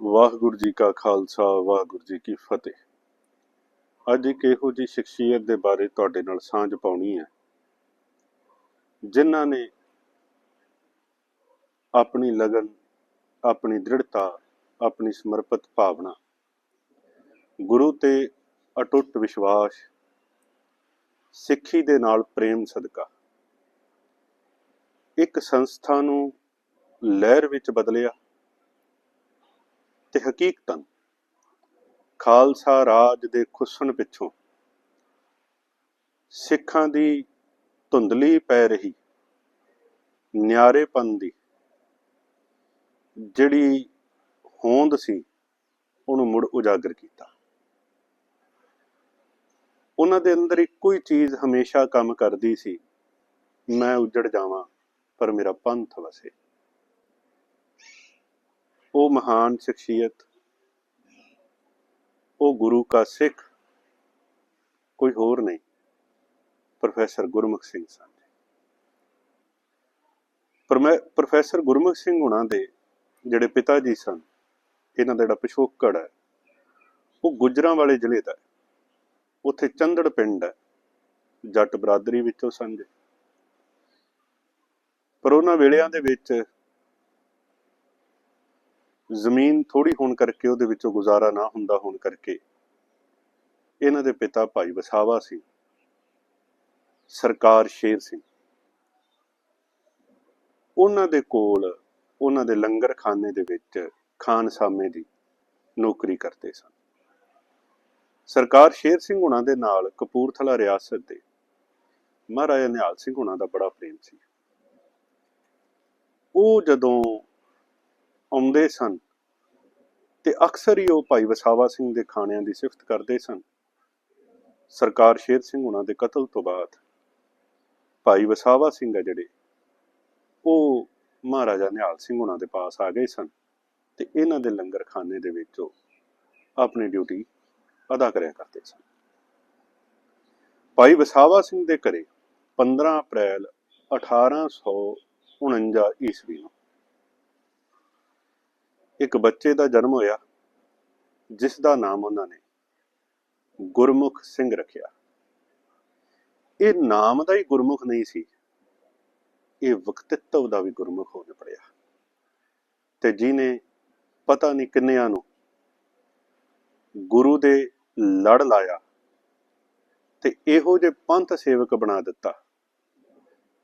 ਵਾਹਿਗੁਰੂ ਜੀ ਕਾ ਖਾਲਸਾ, ਵਾਹਿਗੁਰੂ ਜੀ ਕੀ ਫਤਿਹ। ਅੱਜ ਇੱਕ ਇਹੋ ਜਿਹੀ ਸ਼ਖਸੀਅਤ ਦੇ ਬਾਰੇ ਤੁਹਾਡੇ ਨਾਲ ਸਾਂਝ ਪਾਉਣੀ ਹੈ, ਜਿਨ੍ਹਾਂ ਨੇ ਆਪਣੀ ਲਗਨ, ਆਪਣੀ ਦ੍ਰਿੜਤਾ, ਆਪਣੀ ਸਮਰਪਿਤ ਭਾਵਨਾ, ਗੁਰੂ ਤੇ ਅਟੁੱਟ ਵਿਸ਼ਵਾਸ, ਸਿੱਖੀ ਦੇ ਨਾਲ ਪ੍ਰੇਮ ਸਦਕਾ, ਇੱਕ ਸੰਸਥਾ ਨੂੰ ਲਹਿਰ ਵਿੱਚ ਬਦਲਿਆ ਤੇ ਹਕੀਕਤਨ, ਖਾਲਸਾ ਰਾਜ ਦੇ ਖੁੱਸਣ ਪਿੱਛੋਂ ਸਿੱਖਾਂ ਦੀ ਧੁੰਦਲੀ ਪੈ ਰਹੀ, ਨਿਆਰੇਪਨ ਦੀ ਜਿਹੜੀ ਹੋਂਦ ਸੀ, ਉਹਨੂੰ ਮੁੜ ਉਜਾਗਰ ਕੀਤਾ। ਉਹਨਾਂ ਦੇ ਅੰਦਰ ਇੱਕੋ ਹੀ ਚੀਜ਼ ਹਮੇਸ਼ਾ ਕੰਮ ਕਰਦੀ ਸੀ, ਮੈਂ ਉੱਜੜ ਜਾਵਾਂ, ਪਰ ਮੇਰਾ ਪੰਥ ਵਸੇ। ਉਹ ਮਹਾਨ ਸ਼ਖਸੀਅਤ, ਉਹ ਗੁਰੂ ਕਾ ਸਿੱਖ, ਕੋਈ ਹੋਰ ਨਹੀਂ, ਪ੍ਰੋਫੈਸਰ ਗੁਰਮੁਖ ਸਿੰਘ ਸਨ ਪ੍ਰੋਫੈਸਰ ਗੁਰਮੁਖ ਸਿੰਘ ਹੁਣਾਂ ਦੇ ਜਿਹੜੇ ਪਿਤਾ ਜੀ ਸਨ, ਇਹਨਾਂ ਦਾ ਜਿਹੜਾ ਪਿਛੋਕੜ ਹੈ, ਉਹ ਗੁਜਰਾਂ ਵਾਲੇ ਜ਼ਿਲ੍ਹੇ ਦਾ ਉੱਥੇ ਚੰਦੜ ਪਿੰਡ ਹੈ, ਜੱਟ ਬਰਾਦਰੀ ਵਿੱਚੋਂ ਸਨ ਜੀ ਪਰ ਉਹਨਾਂ ਵੇਲਿਆਂ ਦੇ ਵਿੱਚ ਜ਼ਮੀਨ ਥੋੜੀ ਹੋਣ ਕਰਕੇ ਉਹਦੇ ਵਿੱਚੋਂ ਗੁਜ਼ਾਰਾ ਨਾ ਹੁੰਦਾ ਹੋਣ ਕਰਕੇ ਇਹਨਾਂ ਦੇ ਪਿਤਾ ਭਾਈ ਵਸਾਵਾ ਸੀ। ਸਰਕਾਰ ਸ਼ੇਰ ਸਿੰਘ ਉਹਨਾਂ ਦੇ ਕੋਲ, ਉਹਨਾਂ ਦੇ ਲੰਗਰਖਾਨੇ ਦੇ ਵਿੱਚ ਖਾਨ ਸਾਮੇ ਦੀ ਨੌਕਰੀ ਕਰਦੇ ਸਨ। ਸਰਕਾਰ ਸ਼ੇਰ ਸਿੰਘ ਹੁਣਾਂ ਦੇ ਨਾਲ ਕਪੂਰਥਲਾ ਰਿਆਸਤ ਦੇ ਮਹਾਰਾਜਾ ਨਿਹਾਲ ਸਿੰਘ ਹੁਣਾਂ ਦਾ ਬੜਾ ਪ੍ਰੇਮ ਸੀ। ਉਹ ਜਦੋਂ ਆਉਂਦੇ ਸਨ ਤੇ ਅਕਸਰ ਹੀ ਉਹ ਭਾਈ ਵਸਾਵਾ ਸਿੰਘ ਦੇ ਖਾਣਿਆਂ ਦੀ ਸਿਫਤ ਕਰਦੇ ਸਨ। ਸਰਕਾਰ ਸ਼ੇਰ ਸਿੰਘ ਉਹਨਾਂ ਦੇ ਕਤਲ ਤੋਂ ਬਾਅਦ ਭਾਈ ਵਸਾਵਾ ਸਿੰਘ ਆ ਜਿਹੜੇ, ਉਹ ਮਹਾਰਾਜਾ ਨਿਹਾਲ ਸਿੰਘ ਉਹਨਾਂ ਦੇ ਪਾਸ ਆ ਗਏ ਸਨ ਤੇ ਇਹਨਾਂ ਦੇ ਲੰਗਰਖਾਨੇ ਦੇ ਵਿੱਚ ਉਹ ਆਪਣੀ ਡਿਊਟੀ ਅਦਾ ਕਰਿਆ ਕਰਦੇ ਸਨ। ਭਾਈ ਵਸਾਵਾ ਸਿੰਘ ਦੇ ਘਰੇ 15 ਅਪ੍ਰੈਲ 1849 ਈਸਵੀ ਨੂੰ ਇੱਕ ਬੱਚੇ ਦਾ ਜਨਮ ਹੋਇਆ, ਜਿਸ ਦਾ ਨਾਮ ਉਹਨਾਂ ਨੇ ਗੁਰਮੁਖ ਸਿੰਘ ਰੱਖਿਆ। ਇਹ ਨਾਮ ਦਾ ਹੀ ਗੁਰਮੁਖ ਨਹੀਂ ਸੀ, ਇਹ ਵਕਤਿਤਵ ਦਾ ਵੀ ਗੁਰਮੁਖ ਹੋ ਪੜਿਆ। ਤੇ ਜਿਹਨੇ ਪਤਾ ਨਹੀਂ ਕਿੰਨਿਆਂ ਨੂੰ ਗੁਰੂ ਦੇ ਲੜ ਲਾਇਆ ਤੇ ਇਹੋ ਜੇ ਪੰਥ ਸੇਵਕ ਬਣਾ ਦਿੱਤਾ,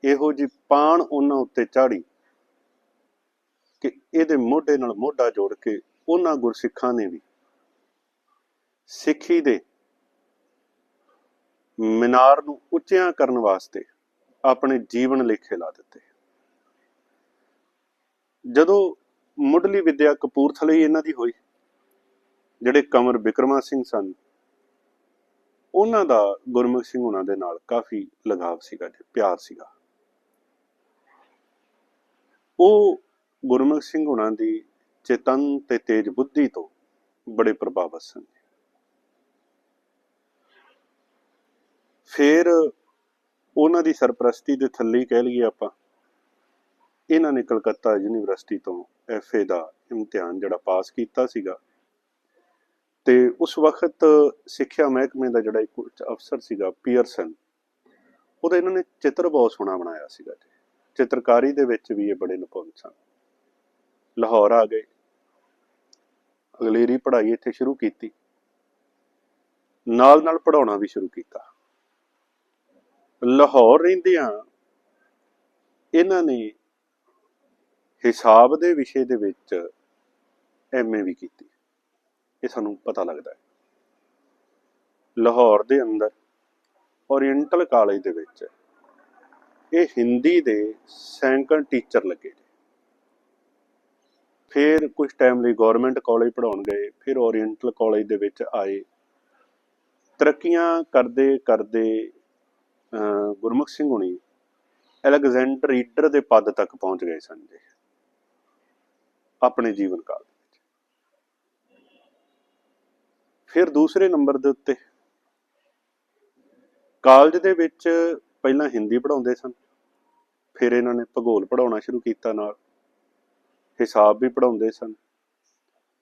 ਇਹੋ ਜੀ ਪਾਣ ਉਹਨਾਂ ਉੱਤੇ ਚਾੜੀ ਕਿ ਇਹਦੇ ਮੋਢੇ ਨਾਲ ਮੋਢਾ ਜੋੜ ਕੇ ਉਹਨਾਂ ਗੁਰਸਿੱਖਾਂ ਨੇ ਵੀ ਸਿੱਖੀ ਦੇ ਮਿਨਾਰ ਨੂੰ ਉੱਚਿਆਂ ਕਰਨ ਵਾਸਤੇ ਆਪਣੇ ਜੀਵਨ ਲੇਖੇ ਲਾ ਦਿੱਤੇ। ਜਦੋਂ ਮੁੱਢਲੀ ਵਿਦਿਆ ਕਪੂਰਥਲੇ ਇਹਨਾਂ ਦੀ ਹੋਈ, ਜਿਹੜੇ ਕਮਰ ਬਿਕਰਮਾ ਸਿੰਘ ਸਨ, ਉਹਨਾਂ ਦਾ ਗੁਰਮੁਖ ਸਿੰਘ ਉਹਨਾਂ ਦੇ ਨਾਲ ਕਾਫੀ ਲਗਾਵ ਸੀਗਾ ਜੀ ਪਿਆਰ ਸੀਗਾ। ਉਹ ਗੁਰਮੁਖ ਸਿੰਘ ਹੁਣਾਂ ਦੀ ਚੇਤਨ ਤੇ ਤੇਜ ਬੁੱਧੀ ਤੋਂ ਬੜੇ ਪ੍ਰਭਾਵਿਤ ਸਨ। ਫਿਰ ਉਹਨਾਂ ਦੀ ਸਰਪ੍ਰਸਤੀ ਦੇ ਥੱਲੇ ਕਹਿ ਲਈਏ ਆਪਾਂ, ਇਹਨਾਂ ਨੇ ਕਲਕੱਤਾ ਯੂਨੀਵਰਸਿਟੀ ਤੋਂ ਐਫਏ ਦਾ ਇਮਤਿਹਾਨ ਜਿਹੜਾ ਪਾਸ ਕੀਤਾ ਸੀਗਾ ਤੇ ਉਸ ਵਕਤ ਸਿੱਖਿਆ ਮਹਿਕਮੇ ਦਾ ਜਿਹੜਾ ਇੱਕ ਉੱਚ ਅਫਸਰ ਸੀਗਾ ਪੀਅਰਸਨ, ਉਹਦਾ ਇਹਨਾਂ ਨੇ ਚਿੱਤਰ ਬਹੁਤ ਸੋਹਣਾ ਬਣਾਇਆ ਸੀਗਾ ਚਿੱਤਰਕਾਰੀ ਦੇ ਵਿੱਚ ਵੀ ਇਹ ਬੜੇ ਨਿਪੁੰਨ ਸਨ। ਲਾਹੌਰ ਆ ਗਏ। ਅਗਲੇਰੀ ਪੜ੍ਹਾਈ ਇੱਥੇ ਸ਼ੁਰੂ ਕੀਤੀ। ਨਾਲ ਨਾਲ ਪੜਾਉਣਾ ਵੀ ਸ਼ੁਰੂ ਕੀਤਾ। ਲਾਹੌਰ ਰਹਿੰਦਿਆਂ ਇਹਨਾਂ ਨੇ ਹਿਸਾਬ ਦੇ ਵਿਸ਼ੇ ਦੇ ਵਿੱਚ ਐਮਏ ਵੀ ਕੀਤੀ। ਇਹ ਸਾਨੂੰ ਪਤਾ ਲੱਗਦਾ ਹੈ। ਲਾਹੌਰ ਦੇ ਅੰਦਰ, ਓਰੀਐਂਟਲ ਕਾਲਜ ਦੇ ਵਿੱਚ ਇਹ ਹਿੰਦੀ ਦੇ ਸੈਂਕੜ ਟੀਚਰ ਲੱਗੇ ਫਿਰ ਕੁਝ ਟਾਈਮ ਲਈ ਗਵਰਨਮੈਂਟ ਕਾਲਜ ਪੜਾਉਣ ਗਏ, ਫਿਰ ਓਰੀਐਂਟਲ ਕਾਲਜ ਦੇ ਵਿੱਚ ਆਏ। ਤਰੱਕੀਆਂ ਕਰਦੇ ਕਰਦੇ ਗੁਰਮੁਖ ਸਿੰਘ ਹੁਣੀ ਅਲੈਗਜ਼ੈਂਡਰ ਰੀਡਰ ਦੇ ਪਦ ਤੱਕ ਪਹੁੰਚ ਗਏ ਸਨ ਜੀ, ਆਪਣੇ ਜੀਵਨ ਕਾਲ ਦੇ ਵਿੱਚ। ਫਿਰ ਦੂਸਰੇ ਨੰਬਰ ਦੇ ਉੱਤੇ ਕਾਲਜ ਦੇ ਵਿੱਚ ਪਹਿਲਾਂ ਹਿੰਦੀ ਪੜਾਉਂਦੇ ਸਨ, ਫਿਰ ਇਹਨਾਂ ਨੇ ਭੂਗੋਲ ਪੜਾਉਣਾ ਸ਼ੁਰੂ ਕੀਤਾ ਨਾਲ। ਹਿਸਾਬ ਵੀ ਪੜਾਉਂਦੇ ਸਨ,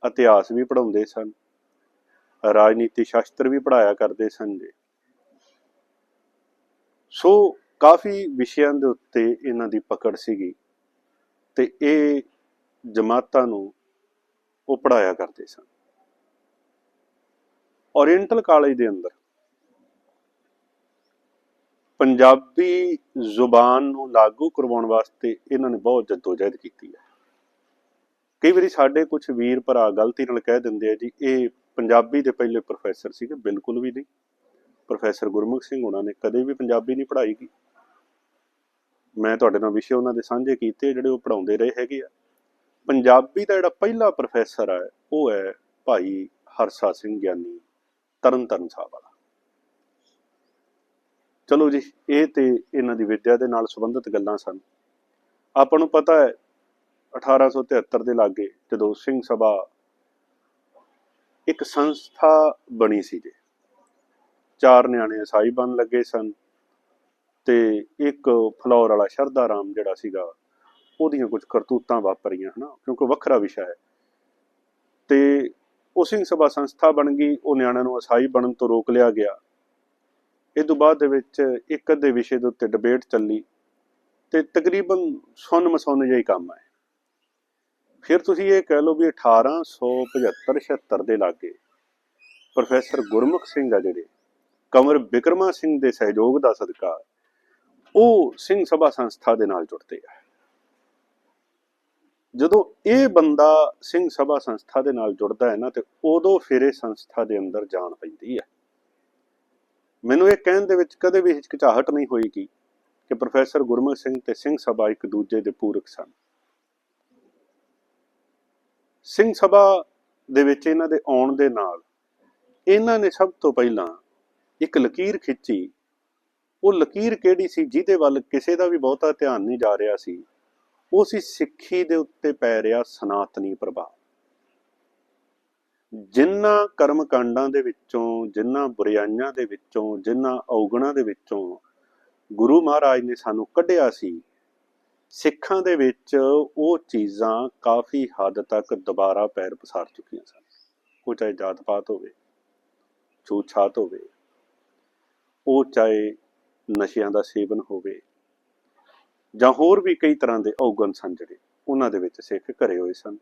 ਇਤਿਹਾਸ ਵੀ ਪੜ੍ਹਾਉਂਦੇ ਸਨ, ਰਾਜਨੀਤੀ ਸ਼ਾਸਤਰ ਵੀ ਪੜਾਇਆ ਕਰਦੇ ਸਨ। ਜੀ ਸੋ ਕਾਫੀ ਵਿਸ਼ਿਆਂ ਦੇ ਉੱਤੇ ਇਹਨਾਂ ਦੀ ਪਕੜ ਸੀਗੀ ਤੇ ਇਹ ਜਮਾਤਾਂ ਨੂੰ ਉਹ ਪੜਾਇਆ ਕਰਦੇ ਸਨ। ਓਰੀਐਂਟਲ ਕਾਲਜ ਦੇ ਅੰਦਰ ਪੰਜਾਬੀ ਜ਼ੁਬਾਨ ਨੂੰ ਲਾਗੂ ਕਰਵਾਉਣ ਵਾਸਤੇ ਇਹਨਾਂ ਨੇ ਬਹੁਤ ਜਦੋਜਹਿਦ ਕੀਤੀ ਹੈ। ਕਈ ਵਾਰੀ ਸਾਡੇ ਕੁਝ ਵੀਰ ਭਰਾ ਗਲਤੀ ਨਾਲ ਕਹਿ ਦਿੰਦੇ ਆ ਜੀ, ਇਹ ਪੰਜਾਬੀ ਦੇ ਪਹਿਲੇ ਪ੍ਰੋਫੈਸਰ ਸੀਗੇ, ਬਿਲਕੁਲ ਵੀ ਨਹੀਂ। ਪ੍ਰੋਫੈਸਰ ਗੁਰਮੁਖ ਸਿੰਘ ਉਹਨਾਂ ਨੇ ਕਦੇ ਵੀ ਪੰਜਾਬੀ ਨਹੀਂ ਪੜ੍ਹਾਈ ਗੀ ਮੈਂ ਤੁਹਾਡੇ ਨਾਲ ਵਿਸ਼ੇ ਉਹਨਾਂ ਦੇ ਸਾਂਝੇ ਕੀਤੇ, ਜਿਹੜੇ ਉਹ ਪੜਾਉਂਦੇ ਰਹੇ ਹੈਗੇ ਆ। ਪੰਜਾਬੀ ਦਾ ਜਿਹੜਾ ਪਹਿਲਾ ਪ੍ਰੋਫੈਸਰ ਹੈ ਉਹ ਹੈ ਭਾਈ ਹਰਸਾ ਸਿੰਘ ਗਿਆਨੀ, ਤਰਨਤਾਰਨ ਸਾਹਿਬ ਵਾਲਾ। ਚਲੋ ਜੀ, ਇਹ ਤੇ ਇਹਨਾਂ ਦੀ ਵਿੱਦਿਆ ਦੇ ਨਾਲ ਸੰਬੰਧਿਤ ਗੱਲਾਂ ਸਨ। ਆਪਾਂ ਨੂੰ ਪਤਾ ਹੈ 1873 ਦੇ ਲਾਗੇ ਜਦੋਂ ਸਿੰਘ ਸਭਾ ਇੱਕ ਸੰਸਥਾ ਬਣੀ ਸੀ ਜੀ। ਚਾਰ ਨਿਆਣੇ ਈਸਾਈ ਬਣ ਲੱਗੇ ਸਨ ਤੇ ਇੱਕ ਫਲੌਰ ਵਾਲਾ ਸ਼ਰਧਾ ਰਾਮ ਜਿਹੜਾ ਸੀਗਾ, ਉਹਦੀਆਂ ਕੁਝ ਕਰਤੂਤਾਂ ਵਾਪਰੀਆਂ, ਹਨਾ? ਕਿਉਂਕਿ ਵੱਖਰਾ ਵਿਸ਼ਾ ਹੈ। ਤੇ ਉਹ ਸਿੰਘ ਸਭਾ ਸੰਸਥਾ ਬਣ ਗਈ, ਉਹ ਨਿਆਣਿਆਂ ਨੂੰ ਈਸਾਈ ਬਣਨ ਤੋਂ ਰੋਕ ਲਿਆ ਗਿਆ। ਇਹ ਤੋਂ ਬਾਅਦ ਦੇ ਵਿੱਚ ਇੱਕ ਅੱਧੇ ਵਿਸ਼ੇ ਦੇ ਉੱਤੇ ਡਿਬੇਟ ਚੱਲੀ ਤੇ ਤਕਰੀਬਨ ਸੁੰਨ ਮਸੌਨ ਜਿਹਾ ਹੀ ਕੰਮ ਹੈ ਫਿਰ ਤੁਸੀਂ ਇਹ ਕਹਿ ਲਓ ਵੀ 1875 76 ਦੇ ਲਾਗੇ ਪ੍ਰੋਫੈਸਰ ਗੁਰਮੁਖ ਸਿੰਘ ਆ ਜਿਹੜੇ, ਕਮਰ ਬਿਕਰਮਾ ਸਿੰਘ ਦੇ ਸਹਿਯੋਗ ਦਾ ਸਦਕਾ, ਉਹ ਸਿੰਘ ਸਭਾ ਸੰਸਥਾ ਦੇ ਨਾਲ ਜੁੜਦੇ ਆ। ਜਦੋਂ ਇਹ ਬੰਦਾ ਸਿੰਘ ਸਭਾ ਸੰਸਥਾ ਦੇ ਨਾਲ ਜੁੜਦਾ ਹੈ ਨਾ, ਤੇ ਉਦੋਂ ਫਿਰ ਇਹ ਸੰਸਥਾ ਦੇ ਅੰਦਰ ਜਾਣ ਪੈਂਦੀ ਹੈ ਮੈਨੂੰ ਇਹ ਕਹਿਣ ਦੇ ਵਿੱਚ ਕਦੇ ਵੀ ਹਿਚਕਿਚਾਹਟ ਨਹੀਂ ਹੋਏਗੀ ਕਿ ਪ੍ਰੋਫੈਸਰ ਗੁਰਮੁਖ ਸਿੰਘ ਤੇ ਸਿੰਘ ਸਭਾ ਇੱਕ ਦੂਜੇ ਦੇ ਪੂਰਕ ਸਨ। ਸਿੰਘ ਸਭਾ ਦੇ ਵਿੱਚ ਇਹਨਾਂ ਦੇ ਆਉਣ ਦੇ ਨਾਲ ਇਹਨਾਂ ਨੇ ਸਭ ਤੋਂ ਪਹਿਲਾਂ ਇੱਕ ਲਕੀਰ ਖਿੱਚੀ। ਉਹ ਲਕੀਰ ਕਿਹੜੀ ਸੀ? ਜਿਹਦੇ ਵੱਲ ਕਿਸੇ ਦਾ ਵੀ ਬਹੁਤਾ ਧਿਆਨ ਨਹੀਂ ਜਾ ਰਿਹਾ ਸੀ। ਉਹ ਸੀ ਸਿੱਖੀ ਦੇ ਉੱਤੇ ਪੈ ਰਿਹਾ ਸਨਾਤਨੀ ਪ੍ਰਭਾਵ। ਜਿਨ੍ਹਾਂ ਕਰਮ ਕਾਂਡਾਂ ਦੇ ਵਿੱਚੋਂ ਜਿਨ੍ਹਾਂ ਬੁਰਾਈਆਂ ਦੇ ਵਿੱਚੋਂ ਜਿਨ੍ਹਾਂ ਔਗਣਾਂ ਦੇ ਵਿੱਚੋਂ ਗੁਰੂ ਮਹਾਰਾਜ ਨੇ ਸਾਨੂੰ ਕੱਢਿਆ ਸੀ ਸਿੱਖਾਂ ਦੇ ਵਿੱਚ ਉਹ ਚੀਜ਼ਾਂ ਕਾਫੀ ਹੱਦ ਤੱਕ ਦੁਬਾਰਾ ਪੈਰ ਪਸਾਰ ਚੁੱਕੀਆਂ ਸਨ। ਉਹ ਚਾਹੇ ਜਾਤ ਪਾਤ ਹੋਵੇ ਛੂਤ ਛਾਤ ਹੋਵੇ, ਉਹ ਚਾਹੇ ਨਸ਼ਿਆਂ ਦਾ ਸੇਵਨ ਹੋਵੇ ਜਾਂ ਹੋਰ ਵੀ ਕਈ ਤਰ੍ਹਾਂ ਦੇ ਔਗਣ ਸਨ ਜਿਹੜੇ, ਉਹਨਾਂ ਦੇ ਵਿੱਚ ਸਿੱਖ ਘਰੇ ਹੋਏ ਸਨ।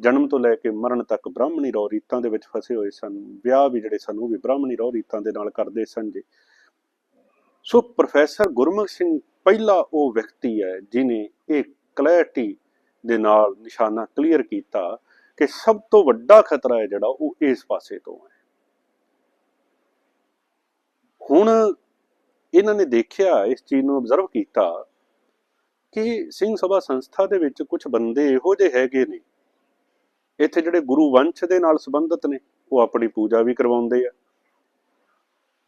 ਜਨਮ ਤੋਂ ਲੈ ਕੇ ਮਰਨ ਤੱਕ ਬ੍ਰਾਹਮਣੀ ਰੌ ਰੀਤਾਂ ਦੇ ਵਿੱਚ ਫਸੇ ਹੋਏ ਸਨ। ਵਿਆਹ ਵੀ ਜਿਹੜੇ ਸਨ, ਉਹ ਵੀ ਬ੍ਰਾਹਮਣੀ ਰੌ ਰੀਤਾਂ ਦੇ ਨਾਲ ਕਰਦੇ ਸਨ ਜੀ। ਸੋ ਪ੍ਰੋਫੈਸਰ ਗੁਰਮੁਖ ਸਿੰਘ ਪਹਿਲਾ ਉਹ ਵਿਅਕਤੀ ਹੈ ਜਿਨੇ ਇਹ ਕਲੈਰਿਟੀ ਦੇ ਨਾਲ ਨਿਸ਼ਾਨਾ ਕਲੀਅਰ ਕੀਤਾ ਕਿ ਸਭ ਤੋਂ ਵੱਡਾ ਖਤਰਾ ਹੈ ਜਿਹੜਾ ਉਹ ਇਸ ਪਾਸੇ ਤੋਂ ਹੈ। ਹੁਣ ਇਹਨਾਂ ਨੇ ਦੇਖਿਆ, ਇਸ ਚੀਜ਼ ਨੂੰ ਅਬਜ਼ਰਵ ਕੀਤਾ ਕਿ ਸਿੰਘ ਸਭਾ ਸੰਸਥਾ ਦੇ ਵਿੱਚ ਕੁਝ ਬੰਦੇ ਇਹੋ ਜਿਹੇ ਹੈਗੇ ਨੇ। ਇੱਥੇ ਜਿਹੜੇ ਗੁਰੂ ਵੰਸ਼ ਦੇ ਨਾਲ ਸੰਬੰਧਿਤ ਨੇ, ਉਹ ਆਪਣੀ ਪੂਜਾ ਵੀ ਕਰਵਾਉਂਦੇ ਆ।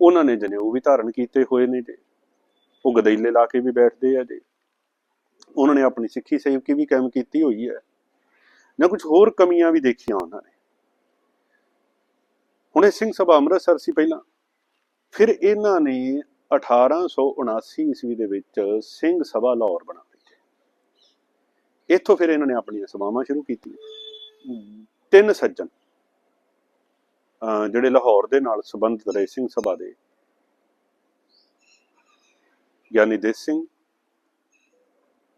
ਉਹਨਾਂ ਨੇ ਜਨੇਊ ਵੀ ਧਾਰਨ ਕੀਤੇ ਹੋਏ ਨੇ ਜੀ। ਉਹ ਗਦੈਲੇ ਲਾ ਕੇ ਵੀ ਬੈਠਦੇ ਆ ਜੀ। ਉਹਨਾਂ ਨੇ ਆਪਣੀ ਸਿੱਖੀ ਸੇਵਕੀ ਵੀ ਕਾਇਮ ਕੀਤੀ ਹੋਈ ਹੈ। ਨਾ ਕੁਝ ਹੋਰ ਕਮੀਆਂ ਵੀ ਦੇਖੀਆਂ ਉਹਨਾਂ ਨੇ। ਹੁਣ ਸਿੰਘ ਸਭਾ ਅੰਮ੍ਰਿਤਸਰ ਸੀ ਪਹਿਲਾਂ। ਫਿਰ ਇਹਨਾਂ ਨੇ 1879 ਈਸਵੀ ਦੇ ਵਿੱਚ ਸਿੰਘ ਸਭਾ ਲਾਹੌਰ ਬਣਾ ਲਈ ਇੱਥੋਂ ਫਿਰ ਇਹਨਾਂ ਨੇ ਆਪਣੀਆਂ ਸਭਾਵਾਂ ਸ਼ੁਰੂ ਕੀਤੀਆਂ। ਤਿੰਨ ਸੱਜਣ, ਅਹ ਜਿਹੜੇ ਲਾਹੌਰ ਦੇ ਨਾਲ ਸੰਬੰਧਿਤ ਰਹੇ, ਸਿੰਘ ਸਭਾ ਦੇ ਗਿਆਨੀ ਦੇਸ ਸਿੰਘ,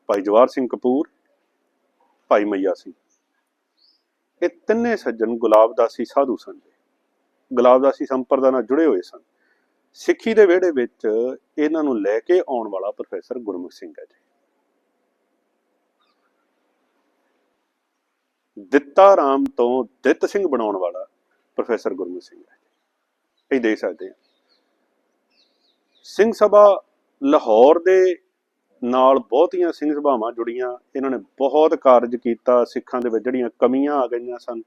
ਭਾਈ ਜਵਾਰ ਸਿੰਘ ਕਪੂਰ, ਭਾਈ ਮਈਆ ਸਿੰਘ। ਇਹ ਤਿੰਨੇ ਸੱਜਣ ਗੁਲਾਬਦਾਸੀ ਸਾਧੂ ਸਨ ਗੁਲਾਬਦਾਸੀ ਸੰਪਰਦਾ ਨਾਲ ਜੁੜੇ ਹੋਏ ਸਨ। ਸਿੱਖੀ ਦੇ ਵਿਹੜੇ ਵਿੱਚ ਇਹਨਾਂ ਨੂੰ ਲੈ ਕੇ ਆਉਣ ਵਾਲਾ ਪ੍ਰੋਫੈਸਰ ਗੁਰਮੁਖ ਸਿੰਘ ਹੈ ਜੀ। ਦਿੱਤਾ ਰਾਮ ਤੋਂ ਦਿੱਤ ਸਿੰਘ ਬਣਾਉਣ ਵਾਲਾ ਪ੍ਰੋਫੈਸਰ ਗੁਰਮੁਖ ਸਿੰਘ ਹੈ ਇਹ ਦੇਖ ਸਕਦੇ ਹਾਂ। ਸਿੰਘ ਸਭਾ ਲਾਹੌਰ ਦੇ ਨਾਲ ਬਹੁਤੀਆਂ ਸਿੰਘ ਸਭਾਵਾਂ ਜੁੜੀਆਂ, ਇਹਨਾਂ ਨੇ ਬਹੁਤ ਕਾਰਜ ਕੀਤਾ, ਸਿੱਖਾਂ ਦੇ ਵਿੱਚ ਜਿਹੜੀਆਂ ਕਮੀਆਂ ਆ ਗਈਆਂ ਸਨ,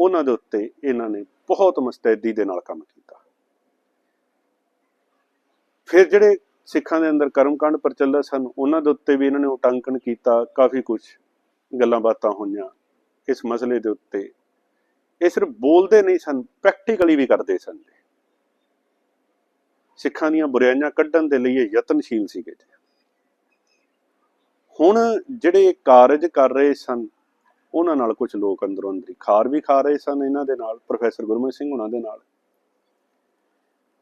ਉਹਨਾਂ ਦੇ ਉੱਤੇ ਇਹਨਾਂ ਨੇ ਬਹੁਤ ਮੁਸਤੈਦੀ ਦੇ ਨਾਲ ਕੰਮ ਕੀਤਾ। ਫਿਰ ਜਿਹੜੇ ਸਿੱਖਾਂ ਦੇ ਅੰਦਰ ਕਰਮਕਾਂਡ ਪ੍ਰਚਲਿਤ ਸਨ, ਉਹਨਾਂ ਦੇ ਉੱਤੇ ਵੀ ਇਹਨਾਂ ਨੇ ਉਟੰਕਨ ਕੀਤਾ, ਕਾਫੀ ਕੁਝ ਗੱਲਾਂ ਬਾਤਾਂ ਹੋਈਆਂ ਇਸ ਮਸਲੇ ਦੇ ਉੱਤੇ। ਇਹ ਸਿਰਫ ਬੋਲਦੇ ਨਹੀਂ ਸਨ ਪ੍ਰੈਕਟੀਕਲੀ ਵੀ ਕਰਦੇ ਸਨ। ਸਿੱਖਾਂ ਦੀਆਂ ਬੁਰਾਈਆਂ ਕੱਢਣ ਦੇ ਲਈ ਇਹ ਯਤਨਸ਼ੀਲ ਸੀਗੇ ਜੀ। ਹੁਣ ਜਿਹੜੇ ਕਾਰਜ ਕਰ ਰਹੇ ਸਨ, ਉਹਨਾਂ ਨਾਲ ਕੁਝ ਲੋਕ ਅੰਦਰੋਂ ਅੰਦਰੀ ਖਾਰ ਵੀ ਖਾ ਰਹੇ ਸਨ ਇਹਨਾਂ ਦੇ ਨਾਲ, ਪ੍ਰੋਫੈਸਰ ਗੁਰਮੀਤ ਸਿੰਘ ਹੁਣਾਂ ਦੇ ਨਾਲ।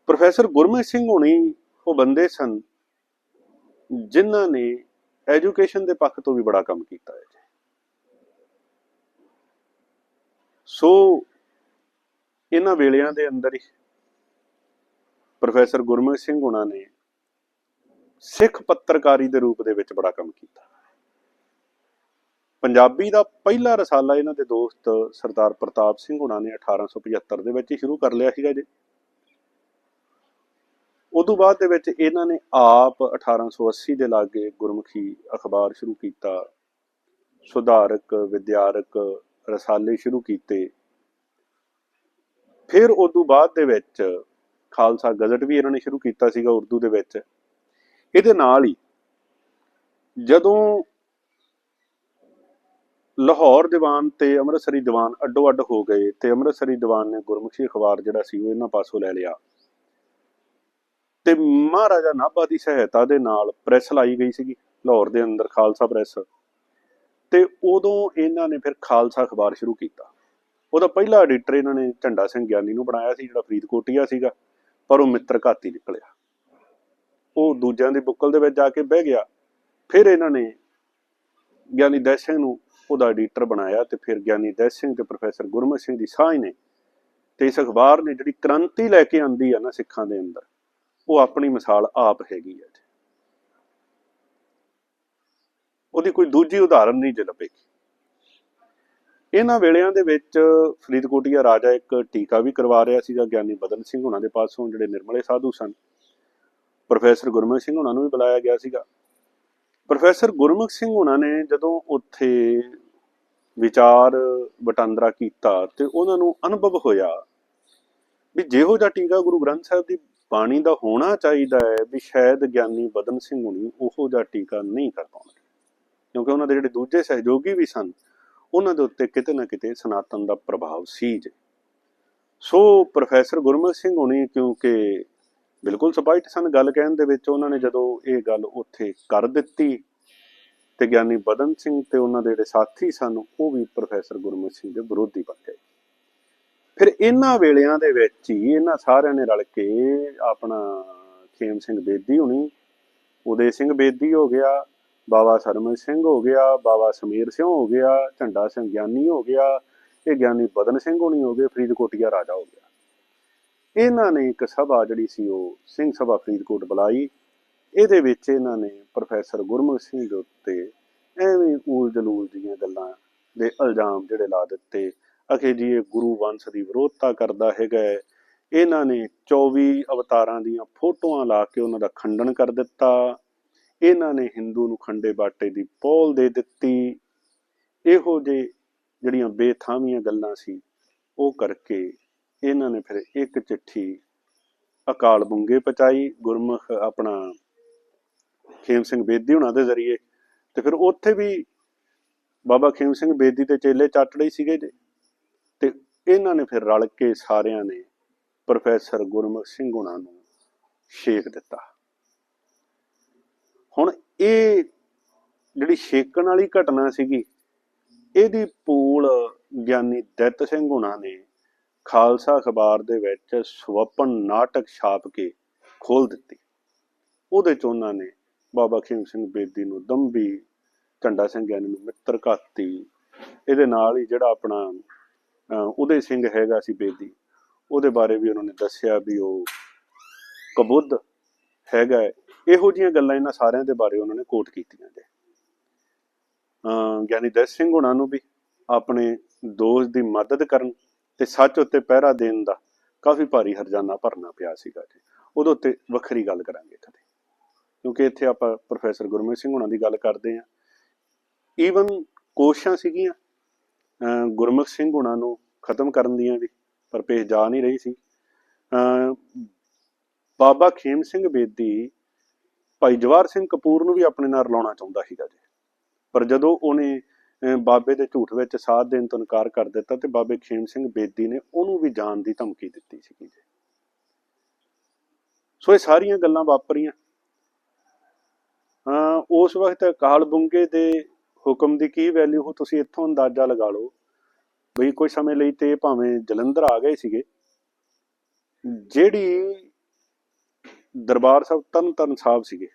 ਪ੍ਰੋਫੈਸਰ ਗੁਰਮੀਤ ਸਿੰਘ ਹੁਣੀ ਉਹ ਬੰਦੇ ਸਨ ਜਿਨ੍ਹਾਂ ਨੇ ਐਜੂਕੇਸ਼ਨ ਦੇ ਪੱਖ ਤੋਂ ਵੀ ਬੜਾ ਕੰਮ ਕੀਤਾ ਹੈ ਸੋ ਇਹਨਾਂ ਵੇਲਿਆਂ ਦੇ ਅੰਦਰ ਹੀ ਪ੍ਰੋਫੈਸਰ ਗੁਰਮੁਖ ਸਿੰਘ ਹੁਣਾਂ ਨੇ ਸਿੱਖ ਪੱਤਰਕਾਰੀ ਦੇ ਰੂਪ ਦੇ ਵਿੱਚ ਬੜਾ ਕੰਮ ਕੀਤਾ। ਪੰਜਾਬੀ ਦਾ ਪਹਿਲਾ ਰਸਾਲਾ ਇਹਨਾਂ ਦੇ ਦੋਸਤ ਸਰਦਾਰ ਪ੍ਰਤਾਪ ਸਿੰਘ ਹੁਣਾਂ ਨੇ 1875 ਦੇ ਵਿੱਚ ਸ਼ੁਰੂ ਕਰ ਲਿਆ ਸੀਗਾ ਜੀ। ਉਦੋਂ ਬਾਅਦ ਦੇ ਵਿੱਚ ਇਹਨਾਂ ਨੇ ਆਪ 1880 ਦੇ ਲਾਗੇ ਗੁਰਮੁਖੀ ਅਖਬਾਰ ਸ਼ੁਰੂ ਕੀਤਾ, ਸੁਧਾਰਕ, ਵਿਦਿਆਰਕ ਰਸਾਲੇ ਸ਼ੁਰੂ ਕੀਤੇ। ਫਿਰ ਉਦੋਂ ਬਾਅਦ ਦੇ ਵਿੱਚ ਖਾਲਸਾ ਗਜ਼ਟ ਵੀ ਇਹਨਾਂ ਨੇ ਸ਼ੁਰੂ ਕੀਤਾ ਸੀਗਾ ਉਰਦੂ ਦੇ ਵਿੱਚ। ਇਹਦੇ ਨਾਲ ਹੀ ਜਦੋਂ ਲਾਹੌਰ ਦੀਵਾਨ ਤੇ ਅੰਮ੍ਰਿਤਸਰੀ ਦੀਵਾਨ ਅੱਡੋ ਅੱਡ ਹੋ ਗਏ ਤੇ ਅੰਮ੍ਰਿਤਸਰੀ ਦੀਵਾਨ ਨੇ ਗੁਰਮੁਖੀ ਅਖਬਾਰ ਜਿਹੜਾ ਸੀ ਉਹ ਇਹਨਾਂ ਪਾਸੋਂ ਲੈ ਲਿਆ ਤੇ ਮਹਾਰਾਜਾ ਨਾਭਾ ਦੀ ਸਹਾਇਤਾ ਦੇ ਨਾਲ ਪ੍ਰੈਸ ਲਾਈ ਗਈ ਸੀਗੀ ਲਾਹੌਰ ਦੇ ਅੰਦਰ ਖਾਲਸਾ ਪ੍ਰੈਸ ਤੇ ਉਦੋਂ ਇਹਨਾਂ ਨੇ ਫਿਰ ਖਾਲਸਾ ਅਖਬਾਰ ਸ਼ੁਰੂ ਕੀਤਾ। ਉਹਦਾ ਪਹਿਲਾ ਐਡੀਟਰ ਇਹਨਾਂ ਨੇ ਝੰਡਾ ਸਿੰਘ ਗਿਆਨੀ ਨੂੰ ਬਣਾਇਆ ਸੀ ਜਿਹੜਾ ਫਰੀਦਕੋਟੀਆ ਸੀਗਾ। ਪਰ ਉਹ ਮਿੱਤਰ ਘਾਤੀ ਨਿਕਲਿਆ। ਉਹ ਦੂਜਿਆਂ ਦੀ ਬੁੱਕਲ ਦੇ ਵਿੱਚ ਜਾ ਕੇ ਬਹਿ ਗਿਆ। ਫਿਰ ਇਹਨਾਂ ਨੇ ਗਿਆਨੀ ਦੈ ਸਿੰਘ ਨੂੰ ਉਹਦਾ ਐਡੀਟਰ ਬਣਾਇਆ ਤੇ ਫਿਰ ਗਿਆਨੀ ਦੈ ਸਿੰਘ ਤੇ ਪ੍ਰੋਫੈਸਰ ਗੁਰਮਤ ਸਿੰਘ ਦੀ ਸਾਂਝ ਨੇ ਤੇ ਇਸ ਅਖਬਾਰ ਨੇ ਜਿਹੜੀ ਕ੍ਰਾਂਤੀ ਲੈ ਕੇ ਆਂਦੀ ਆ ਨਾ ਸਿੱਖਾਂ ਦੇ ਅੰਦਰ, ਉਹ ਆਪਣੀ ਮਿਸਾਲ ਆਪ ਹੈਗੀ ਹੈ ਉਹਦੀ ਕੋਈ ਦੂਜੀ ਉਦਾਹਰਨ ਨਹੀਂ ਜੇ ਲੱਭੇਗੀ। ਇਹਨਾਂ ਵੇਲਿਆਂ ਦੇ ਵਿੱਚ ਫਰੀਦਕੋਟੀਆ ਰਾਜਾ ਇੱਕ ਟੀਕਾ ਵੀ ਕਰਵਾ ਰਿਹਾ ਸੀਗਾ, ਗਿਆਨੀ ਬਦਨ ਸਿੰਘ ਹੁਣਾਂ ਦੇ ਪਾਸੋਂ, ਜਿਹੜੇ ਨਿਰਮਲੇ ਸਾਧੂ ਸਨ। ਪ੍ਰੋਫੈਸਰ ਗੁਰਮੁਖ ਸਿੰਘ ਉਹਨਾਂ ਨੂੰ ਵੀ ਬੁਲਾਇਆ ਗਿਆ ਸੀਗਾ। ਪ੍ਰੋਫੈਸਰ ਗੁਰਮੁਖ ਸਿੰਘ ਉਹਨਾਂ ਨੇ ਜਦੋਂ ਉੱਥੇ ਵਿਚਾਰ ਵਟਾਂਦਰਾ ਕੀਤਾ ਤੇ ਉਹਨਾਂ ਨੂੰ ਅਨੁਭਵ ਹੋਇਆ ਵੀ ਜਿਹੋ ਜਿਹਾ ਟੀਕਾ ਗੁਰੂ ਗ੍ਰੰਥ ਸਾਹਿਬ ਦੀ ਬਾਣੀ ਦਾ ਹੋਣਾ ਚਾਹੀਦਾ ਹੈ ਵੀ ਸ਼ਾਇਦ ਗਿਆਨੀ ਬਦਨ ਸਿੰਘ ਹੁਣੀ ਉਹੋ ਜਿਹਾ ਟੀਕਾ ਨਹੀਂ ਕਰ ਪਾਉਣਗੇ। ਕਿਉਂਕਿ ਉਹਨਾਂ ਦੇ ਜਿਹੜੇ ਦੂਜੇ ਸਹਿਯੋਗੀ ਵੀ ਸਨ ਉਹਨਾਂ ਦੇ ਉੱਤੇ ਕਿਤੇ ਨਾ ਕਿਤੇ ਸਨਾਤਨ ਦਾ ਪ੍ਰਭਾਵ ਸੀ ਜੇ। ਸੋ ਪ੍ਰੋਫੈਸਰ ਗੁਰਮੁਖ ਸਿੰਘ ਹੁਣੀ ਕਿਉਂਕਿ ਬਿਲਕੁਲ ਸਪਾਈਟ ਸਨ ਗੱਲ ਕਹਿਣ ਦੇ ਵਿੱਚ, ਉਹਨਾਂ ਨੇ ਜਦੋਂ ਇਹ ਗੱਲ ਉੱਥੇ ਕਰ ਦਿੱਤੀ ਤੇ ਗਿਆਨੀ ਬਦਨ ਸਿੰਘ ਤੇ ਉਹਨਾਂ ਦੇ ਜਿਹੜੇ ਸਾਥੀ ਸਨ, ਉਹ ਵੀ ਪ੍ਰੋਫੈਸਰ ਗੁਰਮੁਖ ਸਿੰਘ ਦੇ ਵਿਰੋਧੀ ਬਣ ਗਏ। ਫਿਰ ਇਹਨਾਂ ਵੇਲਿਆਂ ਦੇ ਵਿੱਚ ਹੀ ਇਹਨਾਂ ਸਾਰਿਆਂ ਨੇ ਰਲ ਕੇ ਆਪਣਾ ਖੇਮ ਸਿੰਘ ਬੇਦੀ ਹੁਣੀ, ਉਦੇ ਸਿੰਘ ਬੇਦੀ ਹੋ ਗਿਆ ਬਾਬਾ ਸਰਮਨ ਸਿੰਘ ਹੋ ਗਿਆ, ਬਾਬਾ ਸਮੀਰ ਸਿੰਘ ਹੋ ਗਿਆ, ਝੰਡਾ ਸਿੰਘ ਗਿਆਨੀ ਹੋ ਗਿਆ, ਇਹ ਗਿਆਨੀ ਬਦਨ ਸਿੰਘ ਹੋਣੀ ਹੋ ਗਏ ਫਰੀਦਕੋਟੀਆ ਰਾਜਾ ਹੋ ਗਿਆ। ਇਹਨਾਂ ਨੇ ਇੱਕ ਸਭਾ ਜਿਹੜੀ ਸੀ ਉਹ ਸਿੰਘ ਸਭਾ ਫਰੀਦਕੋਟ ਬੁਲਾਈ। ਇਹਦੇ ਵਿੱਚ ਇਹਨਾਂ ਨੇ ਪ੍ਰੋਫੈਸਰ ਗੁਰਮੁਖ ਸਿੰਘ ਦੇ ਉੱਤੇ ਐਵੇਂ ਊਲ ਜਲੂਲ ਦੀਆਂ ਗੱਲਾਂ ਦੇ ਇਲਜ਼ਾਮ ਜਿਹੜੇ ਲਾ ਦਿੱਤੇ ਅਖੇ ਜੀ ਇਹ ਗੁਰੂ ਵੰਸ਼ ਦੀ ਵਿਰੋਧਤਾ ਕਰਦਾ ਹੈਗਾ ਹੈ। ਇਹਨਾਂ ਨੇ 24 ਅਵਤਾਰਾਂ ਦੀਆਂ ਫੋਟੋਆਂ ਲਾ ਕੇ ਉਹਨਾਂ ਦਾ ਖੰਡਨ ਕਰ ਦਿੱਤਾ। ਇਹਨਾਂ ਨੇ ਹਿੰਦੂ ਨੂੰ ਖੰਡੇ ਬਾਟੇ ਦੀ ਪੌਲ ਦੇ ਦਿੱਤੀ। ਇਹੋ ਜਿਹੇ ਜਿਹੜੀਆਂ ਬੇਥਾਮੀਆਂ ਗੱਲਾਂ ਸੀ, ਉਹ ਕਰਕੇ ਇਹਨਾਂ ਨੇ ਫਿਰ ਇੱਕ ਚਿੱਠੀ ਅਕਾਲ ਬੁੰਗੇ ਪਚਾਈ ਗੁਰਮੁਖ ਆਪਣਾ ਖੇਮ ਸਿੰਘ ਬੇਦੀ ਹੁਣਾਂ ਦੇ ਜ਼ਰੀਏ ਤੇ ਫਿਰ ਉੱਥੇ ਵੀ ਬਾਬਾ ਖੇਮ ਸਿੰਘ ਬੇਦੀ ਤੇ ਚੇਲੇ ਚੱਟ ਸੀਗੇ ਜੇ। ਤੇ ਇਹਨਾਂ ਨੇ ਫਿਰ ਰਲ ਕੇ ਸਾਰਿਆਂ ਨੇ ਪ੍ਰੋਫੈਸਰ ਗੁਰਮੁਖ ਸਿੰਘ ਹੁਣਾਂ ਨੂੰ ਛੇਕ ਦਿੱਤਾ। ਇਹ ਜਿਹੜੀ ਛੇਕਣ ਵਾਲੀ ਘਟਨਾ ਸੀਗੀ ਇਹਦੀ ਪੂਲ ਗਿਆਨੀ ਦਿੱਤ ਸਿੰਘ ਹੁਣਾਂ ਨੇ ਖਾਲਸਾ ਅਖਬਾਰ ਦੇ ਵਿੱਚ ਸਵਪਨ ਨਾਟਕ ਛਾਪ ਕੇ ਖੋਲ ਦਿੱਤੀ ਉਹਦੇ ਚ ਉਹਨਾਂ ਨੇ ਬਾਬਾ ਖੇਮ ਸਿੰਘ ਬੇਦੀ ਨੂੰ ਦੰਬੀ ਝੰਡਾ ਸਿੰਘ ਗਿਆਨੀ ਨੂੰ ਮਿੱਤਰ ਘਾਤੀ ਇਹਦੇ ਨਾਲ ਹੀ ਜਿਹੜਾ ਆਪਣਾ ਅਹ, ਸਿੰਘ ਹੈਗਾ ਸੀ ਬੇਦੀ ਉਹਦੇ ਬਾਰੇ ਵੀ ਉਹਨਾਂ ਨੇ ਦੱਸਿਆ ਵੀ ਉਹ ਕਬੁੱਧ ਹੈਗਾ ਹੈ। ਇਹੋ ਜੀਆਂ ਗੱਲਾਂ ਇਹਨਾਂ ਸਾਰਿਆਂ ਦੇ ਬਾਰੇ ਉਹਨਾਂ ਨੇ ਕੋਟ ਕੀਤੀਆਂ ਜੇ ਅਹ ਗਿਆਨੀ ਦਸ ਸਿੰਘ ਹੁਣਾਂ ਨੂੰ ਵੀ ਆਪਣੇ ਦੋਸਤ ਦੀ ਮਦਦ ਕਰਨ ਤੇ ਸੱਚ ਉੱਤੇ ਪਹਿਰਾ ਦੇਣ ਦਾ ਕਾਫੀ ਭਾਰੀ ਹਰਜਾਨਾ ਭਰਨਾ ਪਿਆ ਸੀਗਾ ਜੀ। ਉਹਦੇ ਉੱਤੇ ਵੱਖਰੀ ਗੱਲ ਕਰਾਂਗੇ ਕਦੇ ਕਿਉਂਕਿ ਇੱਥੇ ਆਪਾਂ ਪ੍ਰੋਫੈਸਰ ਗੁਰਮੀਤ ਸਿੰਘ ਹੁਣਾਂ ਦੀ ਗੱਲ ਕਰਦੇ ਹਾਂ। ਈਵਨ ਕੋਸ਼ਿਸ਼ਾਂ ਸੀਗੀਆਂ ਗੁਰਮੁਖ ਸਿੰਘ ਹੁਣਾਂ ਨੂੰ ਖਤਮ ਕਰਨ ਦੀਆਂ ਵੀ, ਪਰ ਪੇਸ਼ ਜਾ ਨਹੀਂ ਰਹੀ ਸੀ। ਅਹ ਬਾਬਾ ਖੇਮ ਸਿੰਘ ਬੇਦੀ ਭਾਈ ਜਵਾਹਰ ਸਿੰਘ ਕਪੂਰ ਨੂੰ ਵੀ ਆਪਣੇ ਨਾਲ ਰਲਾਉਣਾ ਚਾਹੁੰਦਾ ਸੀਗਾ ਜੀ। ਪਰ ਜਦੋਂ ਉਹਨੇ ਬਾਬੇ ਦੇ ਝੂਠ ਵਿੱਚ ਸਾਥ ਦੇਣ ਤੋਂ ਇਨਕਾਰ ਕਰ ਦਿੱਤਾ ਤੇ ਬਾਬੇ ਖੇਮ ਸਿੰਘ ਬੇਦੀ ਨੇ ਉਹਨੂੰ ਵੀ ਜਾਨ ਦੀ ਧਮਕੀ ਦਿੱਤੀ ਸੀਗੀ ਜੀ। ਸੋ ਇਹ ਸਾਰੀਆਂ ਗੱਲਾਂ ਵਾਪਰੀਆਂ। ਹਾਂ, ਉਸ ਵਕਤ ਕਾਲ ਬੁੰਗੇ ਦੇ ਹੁਕਮ ਦੀ ਕੀ ਵੈਲਿਊ ਹੋ ਤੁਸੀਂ ਇੱਥੋਂ ਅੰਦਾਜ਼ਾ ਲਗਾ ਲਓ। ਬਈ ਕੁਝ ਸਮੇਂ ਲਈ ਤੇ ਇਹ ਭਾਵੇਂ ਜਲੰਧਰ ਆ ਗਏ ਸੀਗੇ। ਜਿਹੜੀ ਦਰਬਾਰ ਸਾਹਿਬ ਤਰਨ ਤਾਰਨ ਸਾਹਿਬ ਸੀਗੇ।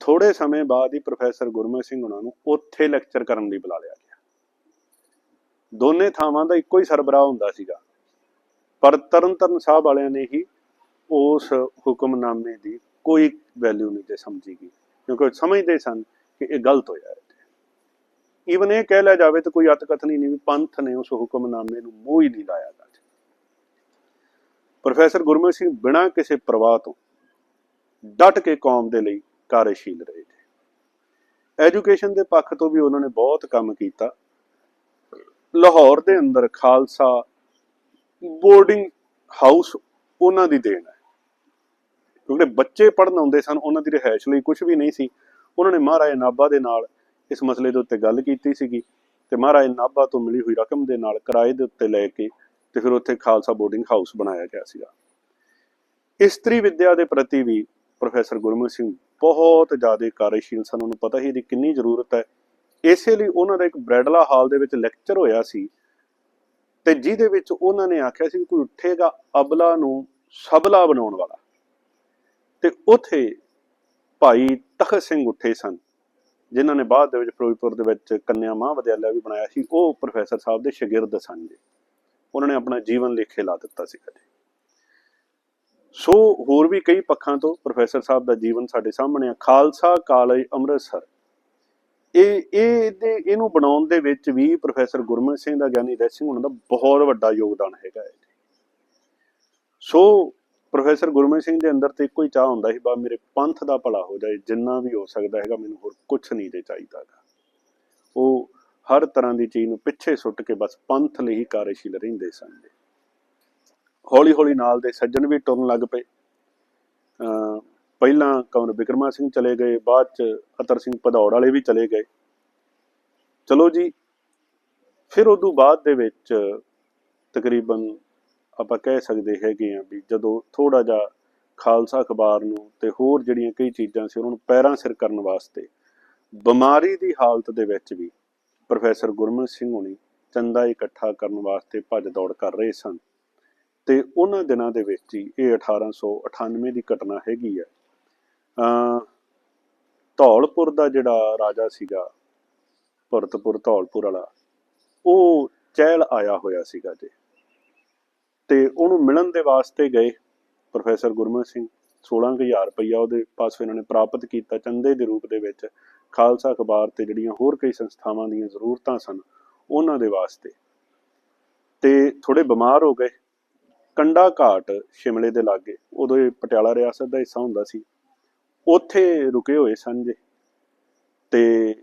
ਥੋੜੇ ਸਮੇਂ ਬਾਅਦ ਹੀ ਪ੍ਰੋਫੈਸਰ ਗੁਰਮੁਖ ਸਿੰਘ ਉਹਨਾਂ ਨੂੰ ਉੱਥੇ ਲੈਕਚਰ ਕਰਨ ਲਈ ਬੁਲਾ ਲਿਆ ਗਿਆ। ਦੋਨੇ ਥਾਵਾਂ ਦਾ ਇੱਕੋ ਹੀ ਸਰਬਰਾਹ ਹੁੰਦਾ ਸੀਗਾ। ਪਰ ਤਰਨ ਤਾਰਨ ਸਾਹਿਬ ਵਾਲਿਆਂ ਨੇ ਹੀ ਉਸ ਹੁਕਮਨਾਮੇ ਦੀ ਕੋਈ ਵੈਲਿਊ ਨਹੀਂ ਤੇ ਸਮਝੀ ਗਈ, ਕਿਉਂਕਿ ਉਹ ਸਮਝਦੇ ਸਨ ਕਿ ਇਹ ਗਲਤ ਹੋਇਆ ਹੈ ਈਵਨ ਇਹ ਕਹਿ ਲਿਆ ਜਾਵੇ ਤਾਂ ਕੋਈ ਅਤਕਥਨੀ ਨਹੀਂ ਵੀ ਪੰਥ ਨੇ ਉਸ ਹੁਕਮਨਾਮੇ ਨੂੰ ਮੂੰਹ ਹੀ ਨਹੀਂ ਲਾਇਆ। ਪ੍ਰੋਫੈਸਰ ਗੁਰਮੁਖ ਸਿੰਘ ਬਿਨਾਂ ਕਿਸੇ ਪ੍ਰਵਾਹ ਤੋਂ ਡਟ ਕੇ ਕੌਮ ਦੇ ਲਈ ਕਾਰਜਸ਼ੀਲ ਰਹੇ ਜੀ ਐਜੂਕੇਸ਼ਨ ਦੇ ਪੱਖ ਤੋਂ ਵੀ ਉਹਨਾਂ ਨੇ ਬਹੁਤ ਕੰਮ ਕੀਤਾ। ਲਾਹੌਰ ਦੇ ਅੰਦਰ ਖਾਲਸਾ ਬੋਰਡਿੰਗ ਹਾਊਸ ਉਹਨਾਂ ਦੀ ਦੇਣ ਹੈ। ਕਿਉਂਕਿ ਬੱਚੇ ਪੜਨ ਆਉਂਦੇ ਸਨ, ਉਹਨਾਂ ਦੀ ਰਿਹਾਇਸ਼ ਲਈ ਕੁਝ ਵੀ ਨਹੀਂ ਸੀ। ਉਹਨਾਂ ਨੇ ਮਹਾਰਾਜ ਨਾਭਾ ਦੇ ਨਾਲ ਇਸ ਮਸਲੇ ਦੇ ਉੱਤੇ ਗੱਲ ਕੀਤੀ ਸੀਗੀ ਤੇ ਮਹਾਰਾਜਾ ਨਾਭਾ ਤੋਂ ਮਿਲੀ ਹੋਈ ਰਕਮ ਦੇ ਨਾਲ ਕਿਰਾਏ ਦੇ ਉੱਤੇ ਲੈ ਕੇ ਤੇ ਫਿਰ ਉੱਥੇ ਖਾਲਸਾ ਬੋਰਡਿੰਗ ਹਾਊਸ ਬਣਾਇਆ ਗਿਆ ਸੀਗਾ। ਇਸਤਰੀ ਵਿੱਦਿਆ ਦੇ ਪ੍ਰਤੀ ਵੀ ਪ੍ਰੋਫੈਸਰ ਗੁਰਮੁਖ ਸਿੰਘ ਬਹੁਤ ਜ਼ਿਆਦਾ ਕਾਰਜਸ਼ੀਲ ਸਨ। ਉਹਨੂੰ ਪਤਾ ਹੀ ਦੀ ਕਿੰਨੀ ਜ਼ਰੂਰਤ ਹੈ। ਇਸੇ ਲਈ ਉਹਨਾਂ ਦਾ ਇੱਕ ਬ੍ਰੈਡਲਾ ਹਾਲ ਦੇ ਵਿੱਚ ਲੈਕਚਰ ਹੋਇਆ ਸੀ ਤੇ ਜਿਹਦੇ ਵਿੱਚ ਉਹਨਾਂ ਨੇ ਆਖਿਆ ਸੀ ਕੋਈ ਉੱਠੇਗਾ ਅਬਲਾ ਨੂੰ ਸਬਲਾ ਬਣਾਉਣ ਵਾਲਾ। ਤੇ ਉਥੇ ਭਾਈ ਤਖਤ ਸਿੰਘ ਉੱਠੇ ਸਨ, ਜਿਨ੍ਹਾਂ ਨੇ ਬਾਅਦ ਦੇ ਵਿੱਚ ਫਿਰੋਜ਼ਪੁਰ ਦੇ ਵਿੱਚ ਕੰਨਿਆ ਮਹਾਵਿਦਿਆਲਿਆ ਵੀ ਬਣਾਇਆ ਸੀ। ਉਹ ਪ੍ਰੋਫੈਸਰ ਸਾਹਿਬ ਦੇ ਸ਼ਾਗਿਰਦ ਸਨ ਜੀ। ਉਹਨਾਂ ਨੇ ਆਪਣਾ ਜੀਵਨ ਲੇਖੇ ਲਾ ਦਿੱਤਾ ਸੀਗਾ ਜੀ। ਸੋ ਹੋਰ ਵੀ ਕਈ ਪੱਖਾਂ ਤੋਂ ਪ੍ਰੋਫੈਸਰ ਸਾਹਿਬ ਦਾ ਜੀਵਨ ਸਾਡੇ ਸਾਹਮਣੇ ਆ। ਖਾਲਸਾ ਕਾਲਜ ਅੰਮ੍ਰਿਤਸਰ। ਇਹ ਇਹ ਇਹਦੇ, ਇਹਨੂੰ ਬਣਾਉਣ ਦੇ ਵਿੱਚ ਵੀ ਪ੍ਰੋਫੈਸਰ ਗੁਰਮਨ ਸਿੰਘ ਦਾ ਗਿਆਨੀ ਦੈ ਸਿੰਘ ਉਹਨਾਂ ਦਾ ਬਹੁਤ ਵੱਡਾ ਯੋਗਦਾਨ ਹੈਗਾ ਹੈ ਸੋ ਪ੍ਰੋਫੈਸਰ ਗੁਰਮਨ ਸਿੰਘ ਦੇ ਅੰਦਰ ਤੇ ਇੱਕੋ ਹੀ ਚਾਹ ਹੁੰਦਾ ਸੀ, ਬਾ, ਮੇਰੇ ਪੰਥ ਦਾ ਭਲਾ ਹੋ ਜਾਏ, ਜਿੰਨਾ ਵੀ ਹੋ ਸਕਦਾ ਹੈਗਾ, ਮੈਨੂੰ ਹੋਰ ਕੁਝ ਨਹੀਂ ਦੇ ਚਾਹੀਦਾਗਾ ਉਹ ਹਰ ਤਰ੍ਹਾਂ ਦੀ ਚੀਜ਼ ਨੂੰ ਪਿੱਛੇ ਸੁੱਟ ਕੇ ਬਸ ਪੰਥ ਲਈ ਹੀ ਕਾਰਜਸ਼ੀਲ ਰਹਿੰਦੇ ਸਨ ਹੌਲੀ ਹੌਲੀ ਨਾਲ ਦੇ ਸੱਜਣ ਵੀ ਟੁਰਨ ਲੱਗ ਪਏ। ਪਹਿਲਾਂ ਕਮਰ ਬਿਕਰਮਾ ਸਿੰਘ ਚਲੇ ਗਏ, ਬਾਅਦ ਚ ਅਤਰ ਸਿੰਘ ਭਦੌੜ ਵਾਲੇ ਵੀ ਚਲੇ ਗਏ। ਚਲੋ ਜੀ, ਫਿਰ ਉਦੋਂ ਬਾਅਦ ਦੇ ਵਿੱਚ ਤਕਰੀਬਨ ਆਪਾਂ ਕਹਿ ਸਕਦੇ ਹੈਗੇ ਆ ਵੀ ਜਦੋਂ ਥੋੜਾ ਜਿਹਾ ਖਾਲਸਾ ਅਖਬਾਰ ਨੂੰ ਤੇ ਹੋਰ ਜਿਹੜੀਆਂ ਕਈ ਚੀਜ਼ਾਂ ਸੀ, ਉਹਨਾਂ ਨੂੰ ਪੈਰਾਂ ਸਿਰ ਕਰਨ ਵਾਸਤੇ ਬਿਮਾਰੀ ਦੀ ਹਾਲਤ ਦੇ ਵਿੱਚ ਵੀ ਪ੍ਰੋਫੈਸਰ ਗੁਰਮੁਖ ਸਿੰਘ ਹੁਣੀ ਚੰਦਾ ਇਕੱਠਾ ਕਰਨ ਵਾਸਤੇ ਭੱਜ ਦੌੜ ਕਰ ਰਹੇ ਸਨ ਤੇ ਉਹਨਾਂ ਦਿਨਾਂ ਦੇ ਵਿੱਚ ਹੀ ਇਹ 1898 ਦੀ ਘਟਨਾ ਹੈਗੀ ਹੈ ਅ ਧੌਲਪੁਰ ਦਾ ਜਿਹੜਾ ਰਾਜਾ ਸੀਗਾ, ਭਰਤਪੁਰ, ਧੌਲਪੁਰ ਵਾਲਾ, ਉਹ ਚਹਿਲ ਆਇਆ ਹੋਇਆ ਸੀਗਾ ਜੀ। ਤੇ ਉਹਨੂੰ ਮਿਲਣ ਦੇ ਵਾਸਤੇ ਗਏ ਪ੍ਰੋਫੈਸਰ ਗੁਰਮੁਖ ਸਿੰਘ। 16000 ਰੁਪਈਆ ਉਹਦੇ ਪਾਸੋਂ ਇਹਨਾਂ ਨੇ ਪ੍ਰਾਪਤ ਕੀਤਾ ਚੰਦੇ ਦੇ ਰੂਪ ਦੇ ਵਿੱਚ। ਖਾਲਸਾ ਅਖਬਾਰ ਤੇ ਜਿਹੜੀਆਂ ਹੋਰ ਕਈ ਸੰਸਥਾਵਾਂ ਦੀਆਂ ਜ਼ਰੂਰਤਾਂ ਸਨ, ਉਹਨਾਂ ਦੇ ਵਾਸਤੇ। ਤੇ ਥੋੜੇ ਬਿਮਾਰ ਹੋ ਗਏ। ਕੰਡਾ ਘਾਟ ਸ਼ਿਮਲੇ ਦੇ ਲਾਗੇ, ਉਦੋਂ ਇਹ ਪਟਿਆਲਾ ਰਿਆਸਤ ਦਾ ਹਿੱਸਾ ਹੁੰਦਾ ਸੀ। ਉੱਥੇ ਰੁਕੇ ਹੋਏ ਸਨ ਜੇ। ਤੇ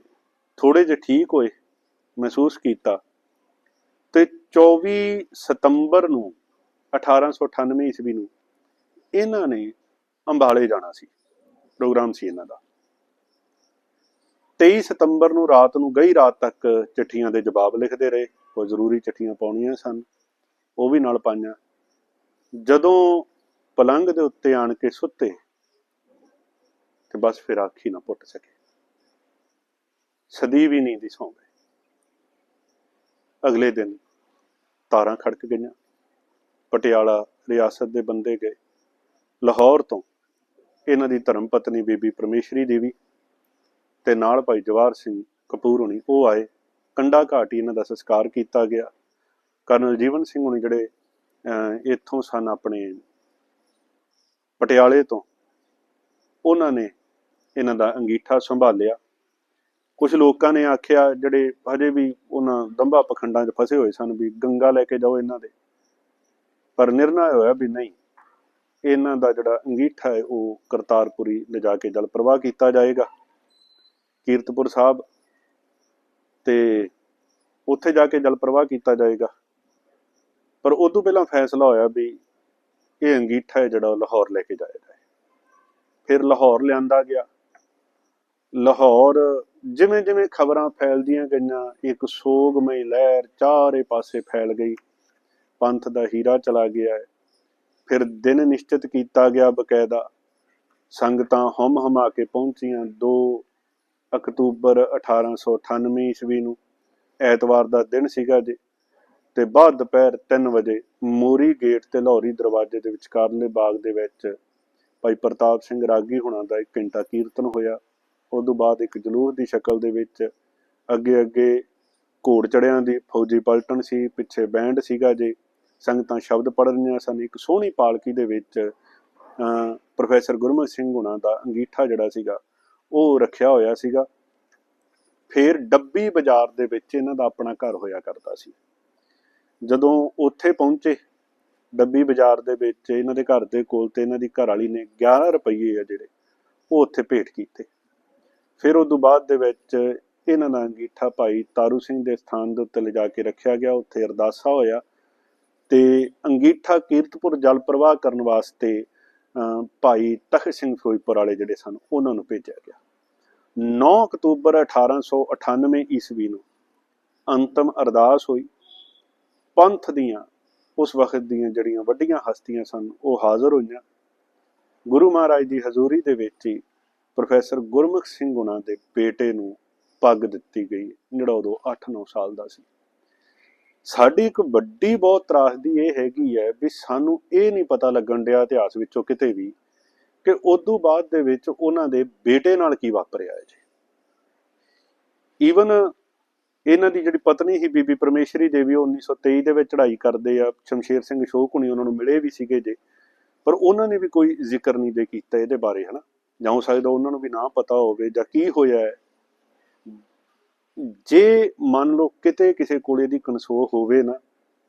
ਥੋੜੇ ਜਿਹਾ ਠੀਕ ਹੋਏ, ਮਹਿਸੂਸ ਕੀਤਾ। ਤੇ 24 ਸਤੰਬਰ ਨੂੰ 1898 ਈਸਵੀ ਨੂੰ, ਇਹਨਾਂ ਨੇ ਅੰਬਾਲੇ ਜਾਣਾ ਸੀ। ਪ੍ਰੋਗਰਾਮ ਸੀ ਇਹਨਾਂ ਦਾ। 23 ਸਤੰਬਰ ਨੂੰ ਰਾਤ ਨੂੰ ਗਈ ਰਾਤ ਤੱਕ ਚਿੱਠੀਆਂ ਦੇ ਜਵਾਬ ਲਿਖਦੇ ਰਹੇ। ਕੋਈ ਜ਼ਰੂਰੀ ਚਿੱਠੀਆਂ ਪਾਉਣੀਆਂ ਸਨ। ਉਹ ਵੀ ਨਾਲ ਪਾਈਆਂ। ਜਦੋਂ ਪਲੰਗ ਦੇ ਉੱਤੇ ਆਣ ਕੇ ਸੁੱਤੇ, ਤੇ ਬਸ ਫਿਰ ਆਖੀ ਨਾ ਪੁੱਟ ਸਕੇ। ਸਦੀ ਵੀ ਨਹੀਂ ਦੀ ਸੌਂ ਗਏ ਅਗਲੇ ਦਿਨ ਤਾਰਾਂ ਖੜਕ ਗਈਆਂ। ਪਟਿਆਲਾ ਰਿਆਸਤ ਦੇ ਬੰਦੇ ਗਏ। ਲਾਹੌਰ ਤੋਂ ਇਹਨਾਂ ਦੀ ਧਰਮ ਪਤਨੀ ਬੀਬੀ ਪਰਮੇਸ਼ਰੀ ਦੇਵੀ ਤੇ ਨਾਲ ਭਾਈ ਜਵਾਰ ਸਿੰਘ ਕਪੂਰ ਹੁਣੀ, ਉਹ ਆਏ। ਕੰਡਾ ਘਾਟੀ ਇਹਨਾਂ ਦਾ ਸੰਸਕਾਰ ਕੀਤਾ ਗਿਆ। ਕਰਨਲ ਜੀਵਨ ਸਿੰਘ ਹੁਣੀ ਜਿਹੜੇ, ਅਹ, ਇੱਥੋਂ ਸਨ ਆਪਣੇ ਪਟਿਆਲੇ ਤੋਂ। ਉਹਨਾਂ ਨੇ ਇਹਨਾਂ ਦਾ ਅੰਗੀਠਾ ਸੰਭਾਲਿਆ। ਕੁਝ ਲੋਕਾਂ ਨੇ ਆਖਿਆ ਜਿਹੜੇ ਹਜੇ ਵੀ ਉਹਨਾਂ ਦੰਭਾ ਪਖੰਡਾਂ 'ਚ ਫਸੇ ਹੋਏ ਸਨ ਵੀ ਗੰਗਾ ਲੈ ਕੇ ਜਾਓ ਇਹਨਾਂ ਦੇ। ਪਰ ਨਿਰਣਾ ਹੋਇਆ ਵੀ ਨਹੀਂ। ਇਹਨਾਂ ਦਾ ਜਿਹੜਾ ਅੰਗੀਠਾ ਹੈ, ਉਹ ਕਰਤਾਰਪੁਰੀ ਲਿਜਾ ਕੇ ਜਲ ਪ੍ਰਵਾਹ ਕੀਤਾ ਜਾਏਗਾ। ਕੀਰਤਪੁਰ ਸਾਹਿਬ ਤੇ ਉੱਥੇ ਜਾ ਕੇ ਜਲ ਪ੍ਰਵਾਹ ਕੀਤਾ ਜਾਏਗਾ। ਪਰ ਉਦੋਂ ਪਹਿਲਾਂ ਫੈਸਲਾ ਹੋਇਆ ਵੀ ਇਹ ਅੰਗੀਠਾ ਹੈ ਜਿਹੜਾ ਲਾਹੌਰ ਲੈ ਕੇ ਜਾਇਆ ਜਾਏ। ਫਿਰ ਲਾਹੌਰ ਲਿਆਂਦਾ ਗਿਆ। ਲਾਹੌਰ ਜਿਵੇਂ ਜਿਵੇਂ ਖਬਰਾਂ ਫੈਲਦੀਆਂ ਗਈਆਂ, ਇੱਕ ਸੋਗਮਈ ਲਹਿਰ ਚਾਰੇ ਪਾਸੇ ਫੈਲ ਗਈ। ਪੰਥ ਦਾ ਹੀਰਾ ਚਲਾ ਗਿਆ ਹੈ। ਫਿਰ ਦਿਨ ਨਿਸ਼ਚਿਤ ਕੀਤਾ ਗਿਆ ਬਕਾਇਦਾ। ਸੰਗਤਾਂ ਹਮ ਹਮਾ ਕੇ ਪਹੁੰਚੀਆਂ। ਦੋ ਅਕਤੂਬਰ 1898 ਈਸਵੀ ਨੂੰ ਐਤਵਾਰ ਦਾ ਦਿਨ ਸੀਗਾ ਜੀ ਤੇ ਬਾਅਦ ਦੁਪਹਿਰ 3 ਵਜੇ ਮੋਰੀ ਗੇਟ ਤੇ ਲਾਹੌਰੀ ਦਰਵਾਜ਼ੇ ਦੇ ਵਿਚਕਾਰਲੇ ਬਾਗ ਦੇ ਵਿੱਚ ਭਾਈ ਪ੍ਰਤਾਪ ਸਿੰਘ ਰਾਗੀ ਹੁਣਾਂ ਦਾ ਇੱਕ ਘੰਟਾ ਕੀਰਤਨ ਹੋਇਆ। ਉਸ ਤੋਂ ਬਾਅਦ ਇੱਕ ਜਲੂਸ ਦੀ ਸ਼ਕਲ ਦੇ ਵਿੱਚ ਅੱਗੇ ਅੱਗੇ ਘੋੜ ਚੜਿਆਂ ਦੀ ਫੌਜੀ ਪਲਟਣ ਸੀ ਪਿੱਛੇ ਬੈਂਡ ਸੀਗਾ ਜੀ ਸੰਗਤਾਂ ਸ਼ਬਦ ਪੜ੍ਹ ਰਹੀਆਂ ਸਨ। ਇੱਕ ਸੋਹਣੀ ਪਾਲਕੀ ਦੇ ਵਿੱਚ ਅਹ, ਪ੍ਰੋਫੈਸਰ ਗੁਰਮੁਖ ਸਿੰਘ ਹੁਣਾਂ ਦਾ ਅੰਗੀਠਾ ਜਿਹੜਾ ਸੀਗਾ ਉਹ ਰੱਖਿਆ ਹੋਇਆ ਸੀਗਾ। ਫਿਰ ਡੱਬੀ ਬਾਜ਼ਾਰ ਦੇ ਵਿੱਚ ਇਹਨਾਂ ਦਾ ਆਪਣਾ ਘਰ ਹੋਇਆ ਕਰਦਾ ਸੀ। ਜਦੋਂ ਉੱਥੇ ਪਹੁੰਚੇ, ਡੱਬੀ ਬਾਜ਼ਾਰ ਦੇ ਵਿੱਚ ਇਹਨਾਂ ਦੇ ਘਰ ਦੇ ਕੋਲ ਤੇ ਇਹਨਾਂ ਦੀ ਘਰ ਵਾਲੀ ਨੇ 11 ਰੁਪਏ ਆ ਜਿਹੜੇ ਉਹ ਉੱਥੇ ਭੇਟ ਕੀਤੇ। ਫਿਰ ਉਸ ਤੋਂ ਬਾਅਦ ਦੇ ਵਿੱਚ ਇਹਨਾਂ ਦਾ ਅੰਗੀਠਾ ਭਾਈ ਤਾਰੂ ਸਿੰਘ ਦੇ ਸਥਾਨ ਦੇ ਉੱਤੇ ਲਿਜਾ ਕੇ ਰੱਖਿਆ ਗਿਆ। ਉੱਥੇ ਅਰਦਾਸਾ ਹੋਇਆ ਤੇ ਅੰਗੀਠਾ ਕੀਰਤਪੁਰ ਜਲ ਪ੍ਰਵਾਹ ਕਰਨ ਵਾਸਤੇ ਭਾਈ ਤਖਤ ਸਿੰਘ ਫਿਰੋਜ਼ਪੁਰ ਵਾਲੇ ਜਿਹੜੇ ਸਨ, ਉਹਨਾਂ ਨੂੰ ਭੇਜਿਆ ਗਿਆ। 9 ਅਕਤੂਬਰ 1898 ਈਸਵੀ ਨੂੰ ਅੰਤਮ ਅਰਦਾਸ ਹੋਈ। ਪੰਥ ਦੀਆਂ, ਉਸ ਵਕਤ ਦੀਆਂ ਜਿਹੜੀਆਂ ਵੱਡੀਆਂ ਹਸਤੀਆਂ ਸਨ, ਉਹ ਹਾਜ਼ਰ ਹੋਈਆਂ। ਗੁਰੂ ਮਹਾਰਾਜ ਦੀ ਹਜ਼ੂਰੀ ਦੇ ਵਿੱਚ ਹੀ ਪ੍ਰੋਫੈਸਰ ਗੁਰਮੁਖ ਸਿੰਘ ਗੁਣਾ ਦੇ ਬੇਟੇ ਨੂੰ ਪੱਗ ਦਿੱਤੀ ਗਈ। ਜਿਹੜਾ ਉਦੋਂ 8-9 ਸਾਲ ਦਾ ਸੀ। ਸਾਡੀ ਇੱਕ ਵੱਡੀ ਬਹੁਤ ਤਰਾਸਦੀ ਇਹ ਹੈਗੀ ਹੈ ਵੀ ਸਾਨੂੰ ਇਹ ਨਹੀਂ ਪਤਾ ਲੱਗਣ ਡਿਆ ਇਤਿਹਾਸ ਵਿੱਚੋਂ ਕਿਤੇ ਵੀ ਕਿ ਉਦੋਂ ਬਾਅਦ ਦੇ ਵਿੱਚ ਉਹਨਾਂ ਦੇ ਬੇਟੇ ਨਾਲ ਕੀ ਵਾਪਰਿਆ ਹੈ ਜੀ? ਈਵਨ ਇਹਨਾਂ ਦੀ ਜਿਹੜੀ ਪਤਨੀ ਸੀ ਬੀਬੀ ਪਰਮੇਸ਼ਰੀ ਦੇਵੀ ਉਹ 1923 ਦੇ ਵਿੱਚ ਚੜ੍ਹਾਈ ਕਰਦੇ ਆ, ਸ਼ਮਸ਼ੇਰ ਸਿੰਘ ਅਸ਼ੋਕ ਹੁਣੀ ਉਹਨਾਂ ਨੂੰ ਮਿਲੇ ਵੀ ਸੀਗੇ ਜੇ, ਪਰ ਉਹਨਾਂ ਨੇ ਵੀ ਕੋਈ ਜ਼ਿਕਰ ਨਹੀਂ ਦੇ ਕੀਤਾ ਇਹਦੇ ਬਾਰੇ, ਹਨਾ? ਜਾਂ ਹੋ ਸਕਦਾ ਉਹਨਾਂ ਨੂੰ ਵੀ ਨਾ ਪਤਾ ਹੋਵੇ ਜਾਂ ਕੀ ਹੋਇਆ ਹੈ। ਜੇ ਮੰਨ ਲਓ ਕਿਤੇ ਕਿਸੇ ਕੋਲੇ ਦੀ ਕਨਸੋਹ ਹੋਵੇ ਨਾ,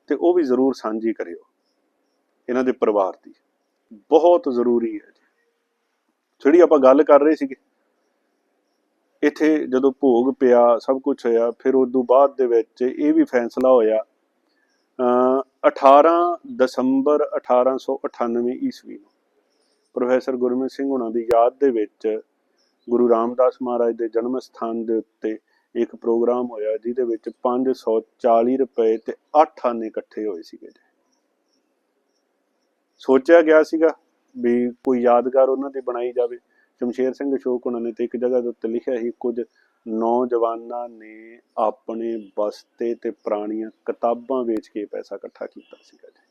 ਤੇ ਉਹ ਵੀ ਜ਼ਰੂਰ ਸਾਂਝੀ ਕਰਿਓ। ਇਹਨਾਂ ਦੇ ਪਰਿਵਾਰ ਦੀ। ਬਹੁਤ ਜ਼ਰੂਰੀ ਹੈ ਜੀ। ਜਿਹੜੀ ਆਪਾਂ ਗੱਲ ਕਰ ਰਹੇ ਸੀਗੇ, ਇੱਥੇ ਜਦੋਂ ਭੋਗ ਪਿਆ, ਸਭ ਕੁਝ ਹੋਇਆ, ਫਿਰ ਉਸ ਤੋਂ ਬਾਅਦ ਦੇ ਵਿੱਚ ਇਹ ਵੀ ਫੈਸਲਾ ਹੋਇਆ, ਅਹ 18 ਦਸੰਬਰ 1898 ਈਸਵੀ ਨੂੰ, ਪ੍ਰੋਫੈਸਰ ਗੁਰਮੀਤ ਸਿੰਘ ਹੁਣਾਂ ਦੀ ਯਾਦ ਦੇ ਵਿੱਚ ਗੁਰੂ ਰਾਮਦਾਸ ਮਹਾਰਾਜ ਦੇ ਜਨਮ ਸਥਾਨ ਦੇ ਉੱਤੇ ਇੱਕ ਪ੍ਰੋਗਰਾਮ ਹੋਇਆ, ਜਿਹਦੇ ਵਿੱਚ 540 ਰੁਪਏ ਤੇ 8 ਆਨੇ ਇਕੱਠੇ ਹੋਏ ਸੀਗੇ ਜੀ। ਸੋਚਿਆ ਗਿਆ ਸੀਗਾ ਵੀ ਕੋਈ ਯਾਦਗਾਰ ਉਹਨਾਂ ਦੀ ਬਣਾਈ ਜਾਵੇ। ਸ਼ਮਸ਼ੇਰ ਸਿੰਘ ਅਸ਼ੋਕ ਉਹਨਾਂ ਨੇ ਤੇ ਇੱਕ ਜਗ੍ਹਾ ਦੇ ਉੱਤੇ ਲਿਖਿਆ ਸੀ ਕੁਝ ਨੌਜਵਾਨਾਂ ਨੇ ਆਪਣੇ ਬਸਤੇ ਤੇ ਪੁਰਾਣੀਆਂ ਕਿਤਾਬਾਂ ਵੇਚ ਕੇ ਪੈਸਾ ਇਕੱਠਾ ਕੀਤਾ ਸੀਗਾ ਜੀ।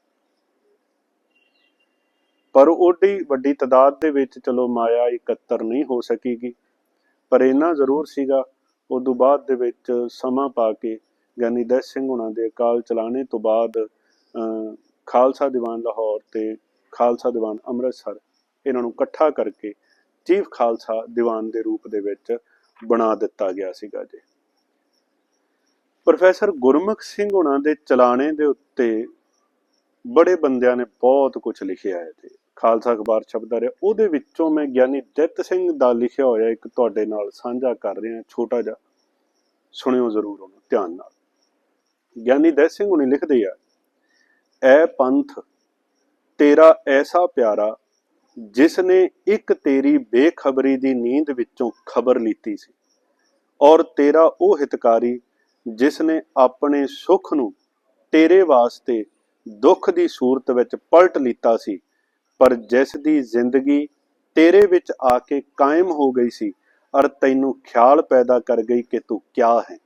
ਪਰ ਉਹਦੀ ਵੱਡੀ ਤਾਦਾਦ ਦੇ ਵਿੱਚ ਚਲੋ ਮਾਇਆ ਇਕੱਤਰ ਨਹੀਂ ਹੋ ਸਕੇਗੀ ਪਰ ਇਹਨਾਂ ਜ਼ਰੂਰ ਸੀਗਾ ਉਦੋਂ ਬਾਅਦ ਦੇ ਵਿੱਚ ਸਮਾਂ ਪਾ ਕੇ ਗਿਆਨੀ ਦਸ਼ ਸਿੰਘ ਹੁਣਾਂ ਦੇ ਅਕਾਲ ਚਲਾਣੇ ਤੋਂ ਬਾਅਦ ਅਹ, ਖਾਲਸਾ ਦੀਵਾਨ ਲਾਹੌਰ ਤੇ ਖਾਲਸਾ ਦੀਵਾਨ ਅੰਮ੍ਰਿਤਸਰ ਇਹਨਾਂ ਨੂੰ ਇਕੱਠਾ ਕਰਕੇ ਚੀਫ ਖਾਲਸਾ ਦੀਵਾਨ ਦੇ ਰੂਪ ਦੇ ਵਿੱਚ ਬਣਾ ਦਿੱਤਾ ਗਿਆ ਸੀਗਾ ਜੀ। ਪ੍ਰੋਫੈਸਰ ਗੁਰਮੁਖ ਸਿੰਘ ਹੁਣਾਂ ਦੇ ਚਲਾਣੇ ਦੇ ਉੱਤੇ ਬੜੇ ਬੰਦਿਆਂ ਨੇ ਬਹੁਤ ਕੁਝ ਲਿਖਿਆ ਹੈ ਤੇ ਖਾਲਸਾ ਅਖਬਾਰ ਛਪਦਾ ਰਿਹਾ। ਉਹਦੇ ਵਿੱਚੋਂ ਮੈਂ ਗਿਆਨੀ ਦਿੱਤ ਸਿੰਘ ਦਾ ਲਿਖਿਆ ਹੋਇਆ, ਇੱਕ ਤੁਹਾਡੇ ਨਾਲ ਸਾਂਝਾ ਕਰ ਰਿਹਾ, ਛੋਟਾ ਜਿਹਾ। ਸੁਣਿਓ ਜ਼ਰੂਰ ਉਹਨੂੰ ਧਿਆਨ ਨਾਲ। ਗਿਆਨੀ ਦਿੱਤ ਸਿੰਘ ਹੁਣੀ ਲਿਖਦੇ ਆ, ਐ ਪੰਥ ਤੇਰਾ ਐਸਾ ਪਿਆਰਾ ਜਿਸ ਨੇ ਇੱਕ ਤੇਰੀ ਬੇਖਬਰੀ ਦੀ ਨੀਂਦ ਵਿੱਚੋਂ ਖਬਰ ਲੀਤੀ ਸੀ। ਔਰ ਤੇਰਾ ਉਹ ਹਿਤਕਾਰੀ ਜਿਸ ਨੇ ਆਪਣੇ ਸੁੱਖ ਨੂੰ ਤੇਰੇ ਵਾਸਤੇ ਦੁੱਖ ਦੀ ਸੂਰਤ ਵਿੱਚ ਪਲਟ ਲੀਤਾ ਸੀ, ਪਰ ਜਿਸ ਦੀ ਜ਼ਿੰਦਗੀ ਤੇਰੇ ਵਿੱਚ ਆ ਕੇ ਕਾਇਮ ਹੋ ਗਈ ਸੀ ਔਰ ਤੈਨੂੰ ਖਿਆਲ ਪੈਦਾ ਕਰ ਗਈ ਕਿ ਤੂੰ ਕਿਆ ਹੈ।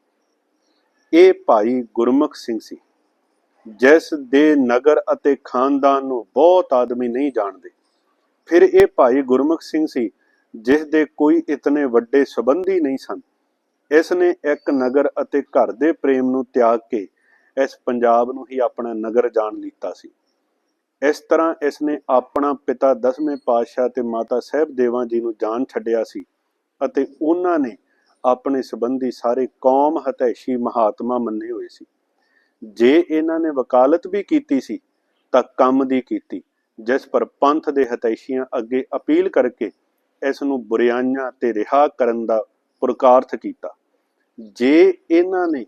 ਇਹ ਭਾਈ ਗੁਰਮੁਖ ਸਿੰਘ ਸੀ। ਜਿਸ ਦੇ ਨਗਰ ਅਤੇ ਖਾਨਦਾਨ ਨੂੰ ਬਹੁਤ ਆਦਮੀ ਨਹੀਂ ਜਾਣਦੇ। ਫਿਰ ਇਹ ਭਾਈ ਗੁਰਮੁਖ ਸਿੰਘ ਸੀ, ਜਿਸ ਦੇ ਕੋਈ ਇਤਨੇ ਵੱਡੇ ਸਬੰਧੀ ਨਹੀਂ ਸਨ। ਇਸ ਨੇ ਇੱਕ ਨਗਰ ਅਤੇ ਘਰ ਦੇ ਪ੍ਰੇਮ ਨੂੰ ਤਿਆਗ ਕੇ ਇਸ ਪੰਜਾਬ ਨੂੰ ਹੀ ਆਪਣਾ ਨਗਰ ਜਾਣ ਲੀਤਾ ਸੀ। ਇਸ ਤਰ੍ਹਾਂ ਇਸ ਨੇ ਆਪਣਾ ਪਿਤਾ ਦਸਵੇਂ ਪਾਤਸ਼ਾਹ ਤੇ ਮਾਤਾ ਸਾਹਿਬ ਦੇਵਾਂ ਜੀ ਨੂੰ ਜਾਣ ਛੱਡਿਆ ਸੀ ਅਤੇ ਉਹਨਾਂ ਨੇ ਆਪਣੇ ਸੰਬੰਧੀ ਸਾਰੇ ਕੌਮ ਹਤੈਸ਼ੀ ਮਹਾਤਮਾ ਮੰਨੇ ਹੋਏ ਸੀ। ਜੇ ਇਹਨਾਂ ਨੇ ਵਕਾਲਤ ਵੀ ਕੀਤੀ ਸੀ, ਤਾਂ ਕੰਮ ਦੀ ਕੀਤੀ, ਜਿਸ ਪਰ ਪੰਥ ਦੇ ਹਤੈਸ਼ੀਆਂ ਅੱਗੇ ਅਪੀਲ ਕਰਕੇ ਇਸ ਨੂੰ ਬੁਰਿਆਈਆਂ ਤੇ ਰਿਹਾ ਕਰਨ ਦਾ ਪ੍ਰਕਾਰਥ ਕੀਤਾ। ਜੇ ਇਹਨਾਂ ਨੇ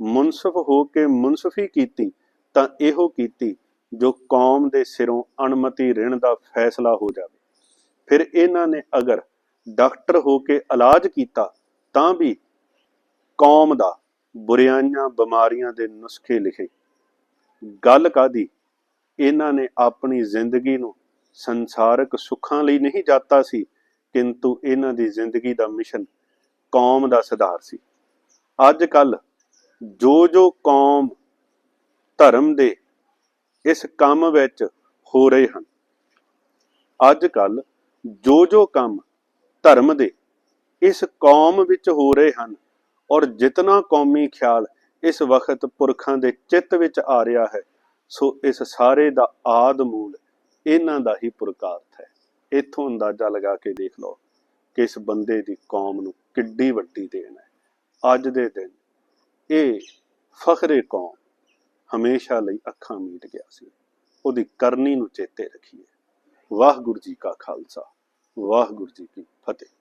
ਮੁਨਸਫ ਹੋ ਕੇ ਮੁਨਸਫੀ ਕੀਤੀ, ਤਾਂ ਇਹੋ ਕੀਤੀ ਜੋ ਕੌਮ ਦੇ ਸਿਰੋਂ ਅਣਮਤੀ ਰਿਣ ਦਾ ਫੈਸਲਾ ਹੋ ਜਾਵੇ। ਫਿਰ ਇਹਨਾਂ ਨੇ ਅਗਰ ਡਾਕਟਰ ਹੋ ਕੇ ਇਲਾਜ ਕੀਤਾ, ਤਾਂ ਵੀ ਕੌਮ ਦਾ ਬੁਰਿਆਈਆਂ, ਬਿਮਾਰੀਆਂ ਦੇ ਨੁਸਖੇ ਲਿਖੇ। ਗੱਲ ਕਾਦੀ ਇਹਨਾਂ ਨੇ ਆਪਣੀ ਜ਼ਿੰਦਗੀ ਨੂੰ ਸੰਸਾਰਕ ਸੁੱਖਾਂ ਲਈ ਨਹੀਂ ਜਾਤਾ ਸੀ, ਕਿੰਤੂ ਇਹਨਾਂ ਦੀ ਜ਼ਿੰਦਗੀ ਦਾ ਮਿਸ਼ਨ ਕੌਮ ਦਾ ਸੁਧਾਰ ਸੀ। ਅੱਜ ਕੱਲ ਜੋ ਜੋ ਕੌਮ ਧਰਮ ਦੇ ਇਸ ਕੰਮ ਵਿੱਚ ਹੋ ਰਹੇ ਹਨ ਅੱਜ ਕੱਲ ਜੋ ਜੋ ਕੰਮ ਧਰਮ ਦੇ ਇਸ ਕੌਮ ਵਿੱਚ ਹੋ ਰਹੇ ਹਨ ਔਰ ਜਿਤਨਾ ਕੌਮੀ ਖਿਆਲ ਇਸ ਵਕਤ ਪੁਰਖਾਂ ਦੇ ਚਿੱਤ ਵਿੱਚ ਆ ਰਿਹਾ ਹੈ, ਸੋ ਇਸ ਸਾਰੇ ਦਾ ਆਦ ਮੂਲ ਇਹਨਾਂ ਦਾ ਹੀ ਪੁਰਖਾਰਥ ਹੈ। ਇਥੋਂ ਅੰਦਾਜ਼ਾ ਲਗਾ ਕੇ ਦੇਖ ਲਓ ਕਿ ਇਸ ਬੰਦੇ ਦੀ ਕੌਮ ਨੂੰ ਕਿੱਡੀ ਵੱਡੀ ਦੇਣ ਹੈ। ਅੱਜ ਦੇ ਦਿਨ ਇਹ ਫਖਰੇ ਕੌਮ ਹਮੇਸ਼ਾ ਲਈ ਅੱਖਾਂ ਮੀਟ ਗਿਆ ਸੀ। ਉਹਦੀ ਕਰਨੀ ਨੂੰ ਚੇਤੇ ਰੱਖੀਏ। ਵਾਹਿਗੁਰੂ ਜੀ ਕਾ ਖਾਲਸਾ, ਵਾਹਿਗੁਰੂ ਜੀ ਕੀ ਫਤਿਹ।